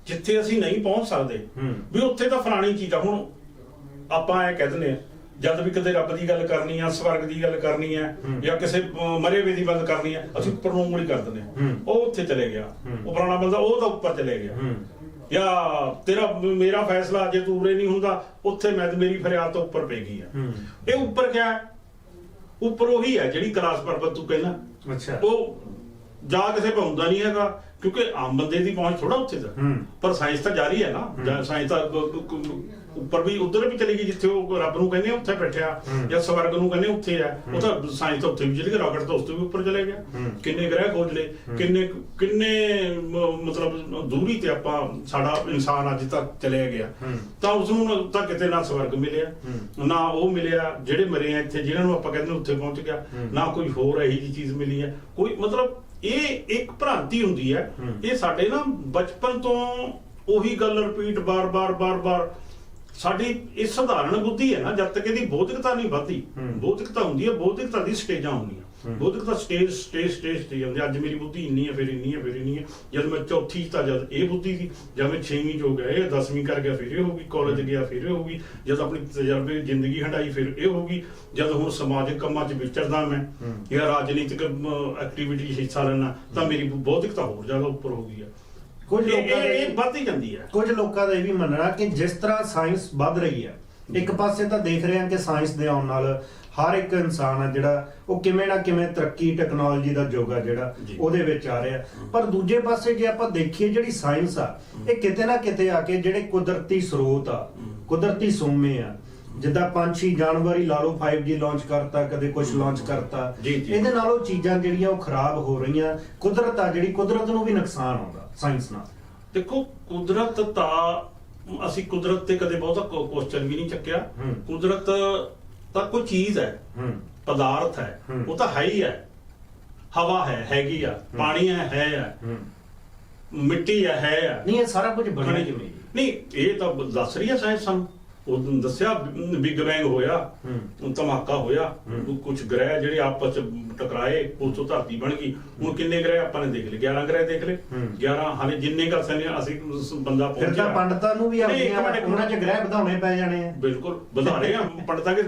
ਜਿੱਥੇ ਅਸੀਂ ਨਹੀਂ ਪਹੁੰਚ ਸਕਦੇ ਵੀ ਉੱਥੇ ਤਾਂ ਫਲਾਣੀ ਚੀਜ਼ ਆ। ਹੁਣ ਆਪਾਂ ਇਹ ਕਹਿ ਦਿੰਦੇ ਆ ਜਦ ਵੀ ਕਦੇ ਰੱਬ ਦੀ ਗੱਲ ਕਰਨੀ ਆ ਸਵਰਗ ਦੀ ਗੱਲ ਕਰਨੀ ਆ। ਜਾਂ ਕਿਸੇ ਮਰੇ ਵੇ ਦੀ ਗੱਲ ਕਰਨੀ ਆ ਅਸੀਂ ਉੱਪਰ ਨੂੰ ਉਂਗਲੀ ਕਰ ਦਿੰਦੇ ਆ। ਉਹ ਉੱਥੇ ਚਲੇ ਗਿਆ। ਉਹ ਪੁਰਾਣਾ ਬੰਦਾ ਉਹ ਤਾਂ ਉੱਪਰ ਚਲੇ ਗਿਆ। ਜਾਂ ਤੇਰਾ ਮੇਰਾ ਫੈਸਲਾ ਜੇ ਤੂੰ ਉਰੇ ਨਹੀਂ ਹੁੰਦਾ ਉੱਥੇ ਮੈਂ ਮੇਰੀ ਫਰਿਆਦ ਤੋਂ ਉੱਪਰ ਪੈ ਗਈ ਆ। ਇਹ ਉੱਪਰ ਕਿਆ ਹੈ? ਉੱਪਰ ਉਹੀ ਹੈ ਜਿਹੜੀ ਕਲਾਸ ਪਰਬਤ ਤੂੰ ਕਹਿੰਦਾ। ਅੱਛਾ। ਉਹ ਜਾ ਕਿਸੇ ਪਾ ਹੁੰਦਾ ਨਹੀਂ ਹੈਗਾ ਕਿਉਂਕਿ ਆਮ ਬੰਦੇ ਦੀ ਪਹੁੰਚ ਥੋੜਾ ਉੱਥੇ ਹੂੰ। ਪਰ ਸਾਇੰਸ ਤਾਂ ਜਾਰੀ ਹੈ ਨਾ। ਸਾਇੰਸ ਤਾਂ ਉੱਪਰ ਵੀ ਉਧਰ ਵੀ ਚਲੀ ਗਈ ਜਿੱਥੇ ਉਹ ਰੱਬ ਨੂੰ ਕਹਿੰਦੇ ਉੱਥੇ ਬੈਠਿਆ। ਜਾਂ ਸਵਰਗ ਨੂੰ ਕਹਿੰਦੇ ਉੱਥੇ ਆ। ਉਹ ਤਾਂ ਸਾਇੰਸ ਤਾਂ ਉੱਥੇ ਵੀ ਚਲੀ ਗਈ ਰਾਕਟ ਤਾਂ ਉਸ ਤੋਂ ਵੀ ਉੱਪਰ ਚਲੇ ਗਿਆ। ਕਿੰਨੇ ਗ੍ਰਹਿ ਖੋਜ ਲਏ। ਕਿੰਨੇ ਕਿੰਨੇ ਮਤਲਬ ਦੂਰੀ ਤੇ ਆਪਾਂ ਸਾਡਾ ਇਨਸਾਨ ਅੱਜ ਤੱਕ ਚਲੇ ਗਿਆ ਤਾਂ ਉਸ ਨੂੰ ਤਾਂ ਕਿਤੇ ਨਾ ਸਵਰਗ ਮਿਲਿਆ। ਨਾ ਉਹ ਮਿਲਿਆ ਜਿਹੜੇ ਮਰੇ ਆ ਇੱਥੇ ਜਿਨ੍ਹਾਂ ਨੂੰ ਆਪਾਂ ਕਹਿੰਦੇ ਉੱਥੇ ਪਹੁੰਚ ਗਿਆ। ਨਾ ਕੋਈ ਹੋਰ ਇਹੀ ਜੀ ਚੀਜ਼ ਮਿਲੀ ਹੈ ਕੋਈ ਮਤਲਬ ਇਹ ਇੱਕ ਭ੍ਰਾਂਤੀ ਹੁੰਦੀ ਹੂੰ। ਇਹ ਸਾਡੇ ਨਾ ਬਚਪਨ ਤੋਂ ਉਹੀ ਗੱਲ ਰਿਪੀਟ ਬਾਰ-ਬਾਰ ਬਾਰ-ਬਾਰ ਸਾਡੀ ਇਹ ਸਧਾਰਨ ਬੁੱਧੀ ਹੈ ਨਾ ਜਦ ਤੱਕ ਇਹਦੀ ਬੌਧਿਕਤਾ ਨਹੀਂ ਵੱਧਦੀ। ਬੌਧਿਕਤਾ ਹੁੰਦੀ ਹੈ ਬੌਧਿਕਤਾ ਦੀ ਸਟੇਜਾਂ ਹੁੰਦੀਆਂ। ਬੌਧਿਕਤਾ ਸਟੇਜ ਸਟੇਜ ਸਟੇਜ ਤੇ ਜਾਂਦੀ ਅੱਜ ਮੇਰੀ ਬੁੱਧੀ ਇੰਨੀ ਹੈ ਫਿਰ ਇੰਨੀ ਹੈ ਫਿਰ ਇੰਨੀ ਹੈ। ਜਦ ਮੈਂ ਚੌਥੀ ਤਾਂ ਜਦ ਇਹ ਬੁੱਧੀ ਸੀ ਜਦ ਮੈਂ 6ਵੀਂ 'ਚ ਹੋ ਗਿਆ ਇਹ 10ਵੀਂ ਕਰ ਗਿਆ ਫਿਰ ਇਹ ਹੋ ਗਈ। ਕਾਲਜ ਗਿਆ ਫਿਰ ਇਹ ਹੋ ਗਈ। ਜਦ ਆਪਣੀ ਤਜਰਬੇ ਜ਼ਿੰਦਗੀ ਹੰਡਾਈ ਫਿਰ ਇਹ ਹੋ ਗਈ। ਜਦ ਹੁਣ ਸਮਾਜਿਕ ਕੰਮਾਂ 'ਚ ਵਿਚਰਦਾ ਮੈਂ। ਜਾਂ ਰਾਜਨੀਤਿਕ ਐਕਟੀਵਿਟੀ 'ਚ ਹਿੱਸਾ ਲੈਣਾ ਤਾਂ ਮੇਰੀ ਬੌਧਿਕਤਾ ਹੋਰ ਜ਼ਿਆਦਾ ਉੱਪਰ ਹੋ ਗਈ ਹੈ। ਕੁਝ ਲੋਕਾਂ ਇਹ- ਦੇ ਇਹ ਵੱਧਦੀ ਜਾਂਦੀ ਹੈ। ਕੁਝ ਲੋਕਾਂ ਦਾ ਇਹ ਵੀ ਮੰਨਣਾ ਕਿ ਜਿਸ ਤਰ੍ਹਾਂ ਸਾਇੰਸ ਵੱਧ ਰਹੀ ਹੈ ਇੱਕ ਪਾਸੇ ਤਾਂ ਦੇਖ ਰਹੇ ਹਾਂ ਕਿ ਸਾਇੰਸ ਦੇ ਆਉਣ ਨਾਲ ਹਰ ਇੱਕ ਇਨਸਾਨ ਆ ਜਿਹੜਾ ਉਹ ਕਿਵੇਂ ਨਾ ਕਿਵੇਂ ਤਰੱਕੀ ਟੈਕਨੋਲੋਜੀ ਦਾ ਯੁੱਗ ਆ ਜਿਹੜਾ ਜੀ। ਉਹਦੇ ਵਿੱਚ ਆ ਰਿਹਾ। ਪਰ ਦੂਜੇ ਪਾਸੇ ਜੇ ਆਪਾਂ ਦੇਖੀਏ ਜਿਹੜੀ ਸਾਇੰਸ ਆ ਇਹ ਕਿਤੇ ਨਾ ਕਿਤੇ ਆ ਕੇ ਜਿਹੜੇ ਕੁਦਰਤੀ ਸਰੋਤ ਆ। ਕੁਦਰਤੀ ਸੋਮੇ ਆ ਜਿੱਦਾਂ ਪੰਛੀ ਜਾਨਵਰ ਹੀ ਲਾ ਲਓ 5G ਲਾਂਚ ਕਰਤਾ ਕਦੇ ਕੁਝ ਲਾਂਚ ਕਰਤਾ। ਜੀ, ਜੀ। ਇਹਦੇ ਨਾਲ ਉਹ ਚੀਜ਼ਾਂ ਜਿਹੜੀਆਂ ਉਹ ਖਰਾਬ ਹੋ ਰਹੀਆਂ। ਕੁਦਰਤ ਆ ਜਿਹੜੀ ਕੁਦਰਤ ਨੂੰ ਵੀ ਨੁਕਸਾਨ ਆਉਂਦਾ। ਸਾਇੰਸ ਨਾਲ। ਦੇਖੋ ਕੁਦਰਤ ਤਾਂ ਅਸੀਂ ਕੁਦਰਤ ਤੇ ਕਦੇ ਬਹੁਤਾ ਕੁਐਸਚਨ ਵੀ ਨਹੀਂ ਚੱਕਿਆ। ਕੁਦਰਤ ਤਾਂ ਕੋਈ ਚੀਜ਼ ਹੈ ਪਦਾਰਥ ਹੈ। ਉਹ ਤਾਂ ਹੈ ਹੀ ਹੈ। ਹਵਾ ਹੈ ਹੈਗੀ ਆ ਪਾਣੀ ਹੈ ਹੈ ਆ, ਮਿੱਟੀ ਹੈ ਹੈ ਆ। ਨਹੀਂ ਇਹ ਸਾਰਾ ਕੁਝ ਬਣਿਆ ਖਣਿਜ ਕਿਵੇਂ ਜੀ? ਨਹੀਂ ਇਹ ਤਾਂ ਦੱਸ ਰਹੀ ਹੈ ਸਾਇੰਸ ਸਾਨੂੰ। ਉਹ ਦੱਸਿਆ ਬਿਗ ਬੈਂਗ ਹੋਇਆ ਧਮਾਕਾ ਹੋਇਆ। ਕੁਝ ਗ੍ਰਹਿ ਜਿਹੜੇ ਆਪਸ ਚ ਟਕਰਾਏ ਉਸ ਤੋਂ ਧਰਤੀ ਬਣ ਗਈ ਹੁਣ ਕਿੰਨੇ ਗ੍ਰਹਿ ਆਪਾਂ ਨੇ ਦੇਖ ਲਏ 11 ਗ੍ਰਹਿ ਦੇਖ ਲਏ ਹੂੰ। 11 ਹਾਲੇ ਜਿੰਨੇ ਕਰ ਹਾਂ ਅਸੀਂ ਬੰਦਾ ਫਿਰ ਤਾਂ ਪਹੁੰਚਿਆ ਪੰਡਤਾਂ ਨੂੰ ਵੀ ਆਪਣੀਆਂ ਉਹਨਾਂ 'ਚ ਗ੍ਰਹਿ ਵਧਾਉਣੇ ਪੈ ਜਾਣੇ ਆ ਬਿਲਕੁਲ ਵਧਾਣੇ ਆ ਪੰਡਤਾਂ ਕੇ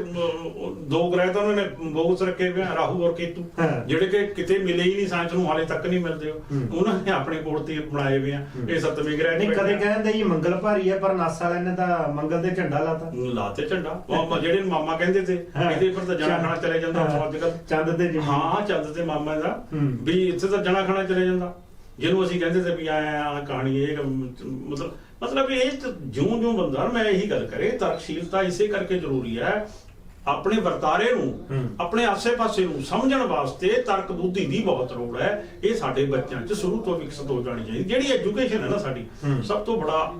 ਦੋ ਗ੍ਰਹਿ ਤਾਂ ਉਹਨਾਂ ਨੇ ਬਹੁਤ ਰੱਖੇ ਹੋਏ ਆ ਰਾਹੂ ਔਰ ਕੇਤੂ। ਜਿਹੜੇ ਕਿ ਕਿਤੇ ਮਿਲੇ ਹੀ ਨਹੀਂ ਸਾਇੰਸ ਨੂੰ ਹਾਲੇ ਤੱਕ ਨਹੀਂ ਮਿਲਦੇ। ਉਹਨਾਂ ਨੇ ਆਪਣੇ ਕੋਲ ਤੇ ਬਣਾਏ ਹੋਏ ਆ। ਇਹ ਸੱਤਵੇਂ ਗ੍ਰਹਿ ਨਹੀਂ ਕਦੇ ਆ। ਕਹਿੰਦੇ ਜੀ ਮੰਗਲ ਭਾਰੀ ਹੈ ਪਰ ਨਾਸਾ ਵਾਲਿਆਂ ਨੇ ਤਾਂ ਮੰਗਲ ਤੇ ਝੰਡਾ ਲਾਤਾ ਲਾਤੇ ਝੰਡਾ ਮਾਮਾ ਜਿਹੜੇ ਮਾਮਾ ਕਹਿੰਦੇ ਤੇ। ਇਹਦੇ ਪਰ ਤਾਂ ਜਣਾ ਖਾਣਾ ਚਲੇ ਜਾਂਦਾ। ਅੱਜ ਕੱਲ ਚੰਦ ਤੇ ਜੀ ਹਾਂ ਚੰਦ ਤੇ ਮਾਮਾ ਦਾ। ਵੀ ਇੱਥੇ ਤਾਂ ਜਣਾ ਖਾਣਾ ਚਲੇ ਜਾਂਦਾ ਜਿਹਨੂੰ ਅਸੀਂ ਕਹਿੰਦੇ ਤੇ ਵੀ ਆਇਆ ਆ ਕਹਾਣੀ ਇਹ ਮਤਲਬ ਮਤਲਬ ਇਹ ਜਿਉਂ ਜਿਉਂ ਬੰਦਾ ਮੈਂ ਇਹੀ ਗੱਲ ਕਰੇ ਤਰਕਸ਼ੀਲਤਾ ਇਸੇ ਕਰਕੇ ਜ਼ਰੂਰੀ ਹੈ ਆਪਣੇ ਵਰਤਾਰੇ ਨੂੰ। ਆਪਣੇ ਆਸੇ-ਪਾਸੇ ਨੂੰ ਸਮਝਣ ਵਾਸਤੇ ਤਰਕ ਬੁੱਧੀ ਦੀ ਬਹੁਤ ਲੋੜ ਹੈ ਇਹ ਸਾਡੇ ਬੱਚਿਆਂ 'ਚ ਸ਼ੁਰੂ ਤੋਂ ਵਿਕਸਿਤ ਹੋ ਜਾਣੀ ਚਾਹੀਦੀ ਜਿਹੜੀ ਐਜੂਕੇਸ਼ਨ ਹੈ ਨਾ ਸਾਡੀ। ਸਭ ਤੋਂ ਬੜਾ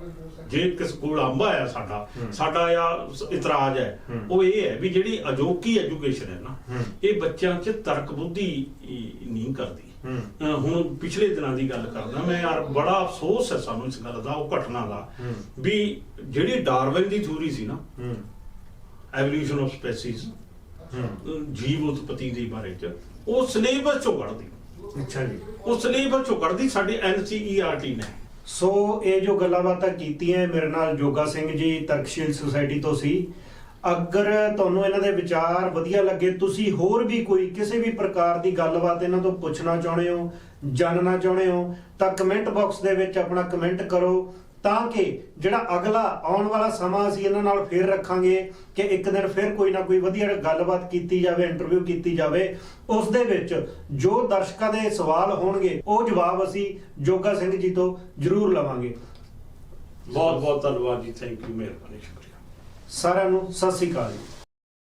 ਜੇ ਕਿਸ ਕੋਲ ਆਂਬਾ ਹੈ ਸਾਡਾ। ਸਾਡਾ ਆ ਇਤਰਾਜ਼ ਹੈ। ਉਹ ਇਹ ਹੈ ਵੀ ਜਿਹੜੀ ਅਜੋਕੀ ਐਜੂਕੇਸ਼ਨ ਹੈ ਨਾ। ਇਹ ਬੱਚਿਆਂ 'ਚ ਤਰਕ ਬੁੱਧੀ ਨਹੀਂ ਕਰਦੀ ਹੁਣ ਪਿਛਲੇ ਦਿਨਾਂ ਦੀ ਗੱਲ ਕਰਦਾ ਮੈਂ ਯਾਰ ਬੜਾ ਅਫਸੋਸ ਹੈ ਸਾਨੂੰ ਇਸ ਗੱਲ ਦਾ ਉਹ ਘਟਨਾ ਦਾ। ਵੀ ਜਿਹੜੀ ਡਾਰਵਿਨ ਦੀ ਥਿਊਰੀ ਸੀ ਨਾ ਐਵੋਲੂਸ਼ਨ ਆਫ ਸਪੀਸੀਜ਼ ਜੀਵ ਉਤਪਤੀ ਦੇ ਬਾਰੇ ਚ ਉਹ ਸਿਲੇਬਸ ਚੋਂ ਕੱਢਦੀ ਅੱਛਾ ਜੀ ਉਹ ਸਿਲੇਬਸ ਚੋਂ ਕੱਢਦੀ ਸਾਡੇ ਐਨਸੀਈਆਰਟੀ ਨੇ ਸੋ ਇਹ ਜੋ ਗੱਲਾਂ ਬਾਤਾਂ ਕੀਤੀਆਂ ਮੇਰੇ ਨਾਲ ਜੋਗਾ ਸਿੰਘ ਜੀ, ਤਰਕਸ਼ੀਲ ਸੁਸਾਇਟੀ ਤੋਂ ਸੀ। ਅਗਰ ਤੁਹਾਨੂੰ ਇਹਨਾਂ ਦੇ ਵਿਚਾਰ ਵਧੀਆ ਲੱਗੇ, ਤੁਸੀਂ ਹੋਰ ਵੀ ਕੋਈ ਕਿਸੇ ਵੀ ਪ੍ਰਕਾਰ ਦੀ ਗੱਲਬਾਤ ਇਹਨਾਂ ਤੋਂ ਪੁੱਛਣਾ ਚਾਹੁੰਦੇ ਹੋ, ਜਾਣਨਾ ਚਾਹੁੰਦੇ ਹੋ, ਤਾਂ ਕਮੈਂਟ ਬਾਕਸ ਦੇ ਵਿੱਚ ਆਪਣਾ ਕਮੈਂਟ ਕਰੋ। ਤਾਂ ਕਿ ਜਿਹੜਾ ਅਗਲਾ ਆਉਣ ਵਾਲਾ ਸਮਾਂ ਅਸੀਂ ਇਹਨਾਂ ਨਾਲ ਫੇਰ ਰੱਖਾਂਗੇ ਕਿ ਇੱਕ ਦਿਨ ਫੇਰ ਕੋਈ ਨਾ ਕੋਈ ਵਧੀਆ ਗੱਲਬਾਤ ਕੀਤੀ ਜਾਵੇ ਇੰਟਰਵਿਊ ਕੀਤੀ ਜਾਵੇ ਉਸ ਦੇ ਵਿੱਚ ਜੋ ਦਰਸ਼ਕਾਂ ਦੇ ਸਵਾਲ ਹੋਣਗੇ ਉਹ ਜਵਾਬ ਅਸੀਂ ਜੋਗਾ ਸਿੰਘ ਜੀ ਤੋਂ ਜ਼ਰੂਰ ਲਵਾਂਗੇ। ਬਹੁਤ ਬਹੁਤ ਧੰਨਵਾਦ ਜੀ ਥੈਂਕ ਯੂ ਮਿਹਰਬਾਨੀ ਸ਼ੁਕਰੀਆ। ਸਾਰਿਆਂ ਨੂੰ ਸਤਿ ਸ੍ਰੀ ਅਕਾਲ ਜੀ।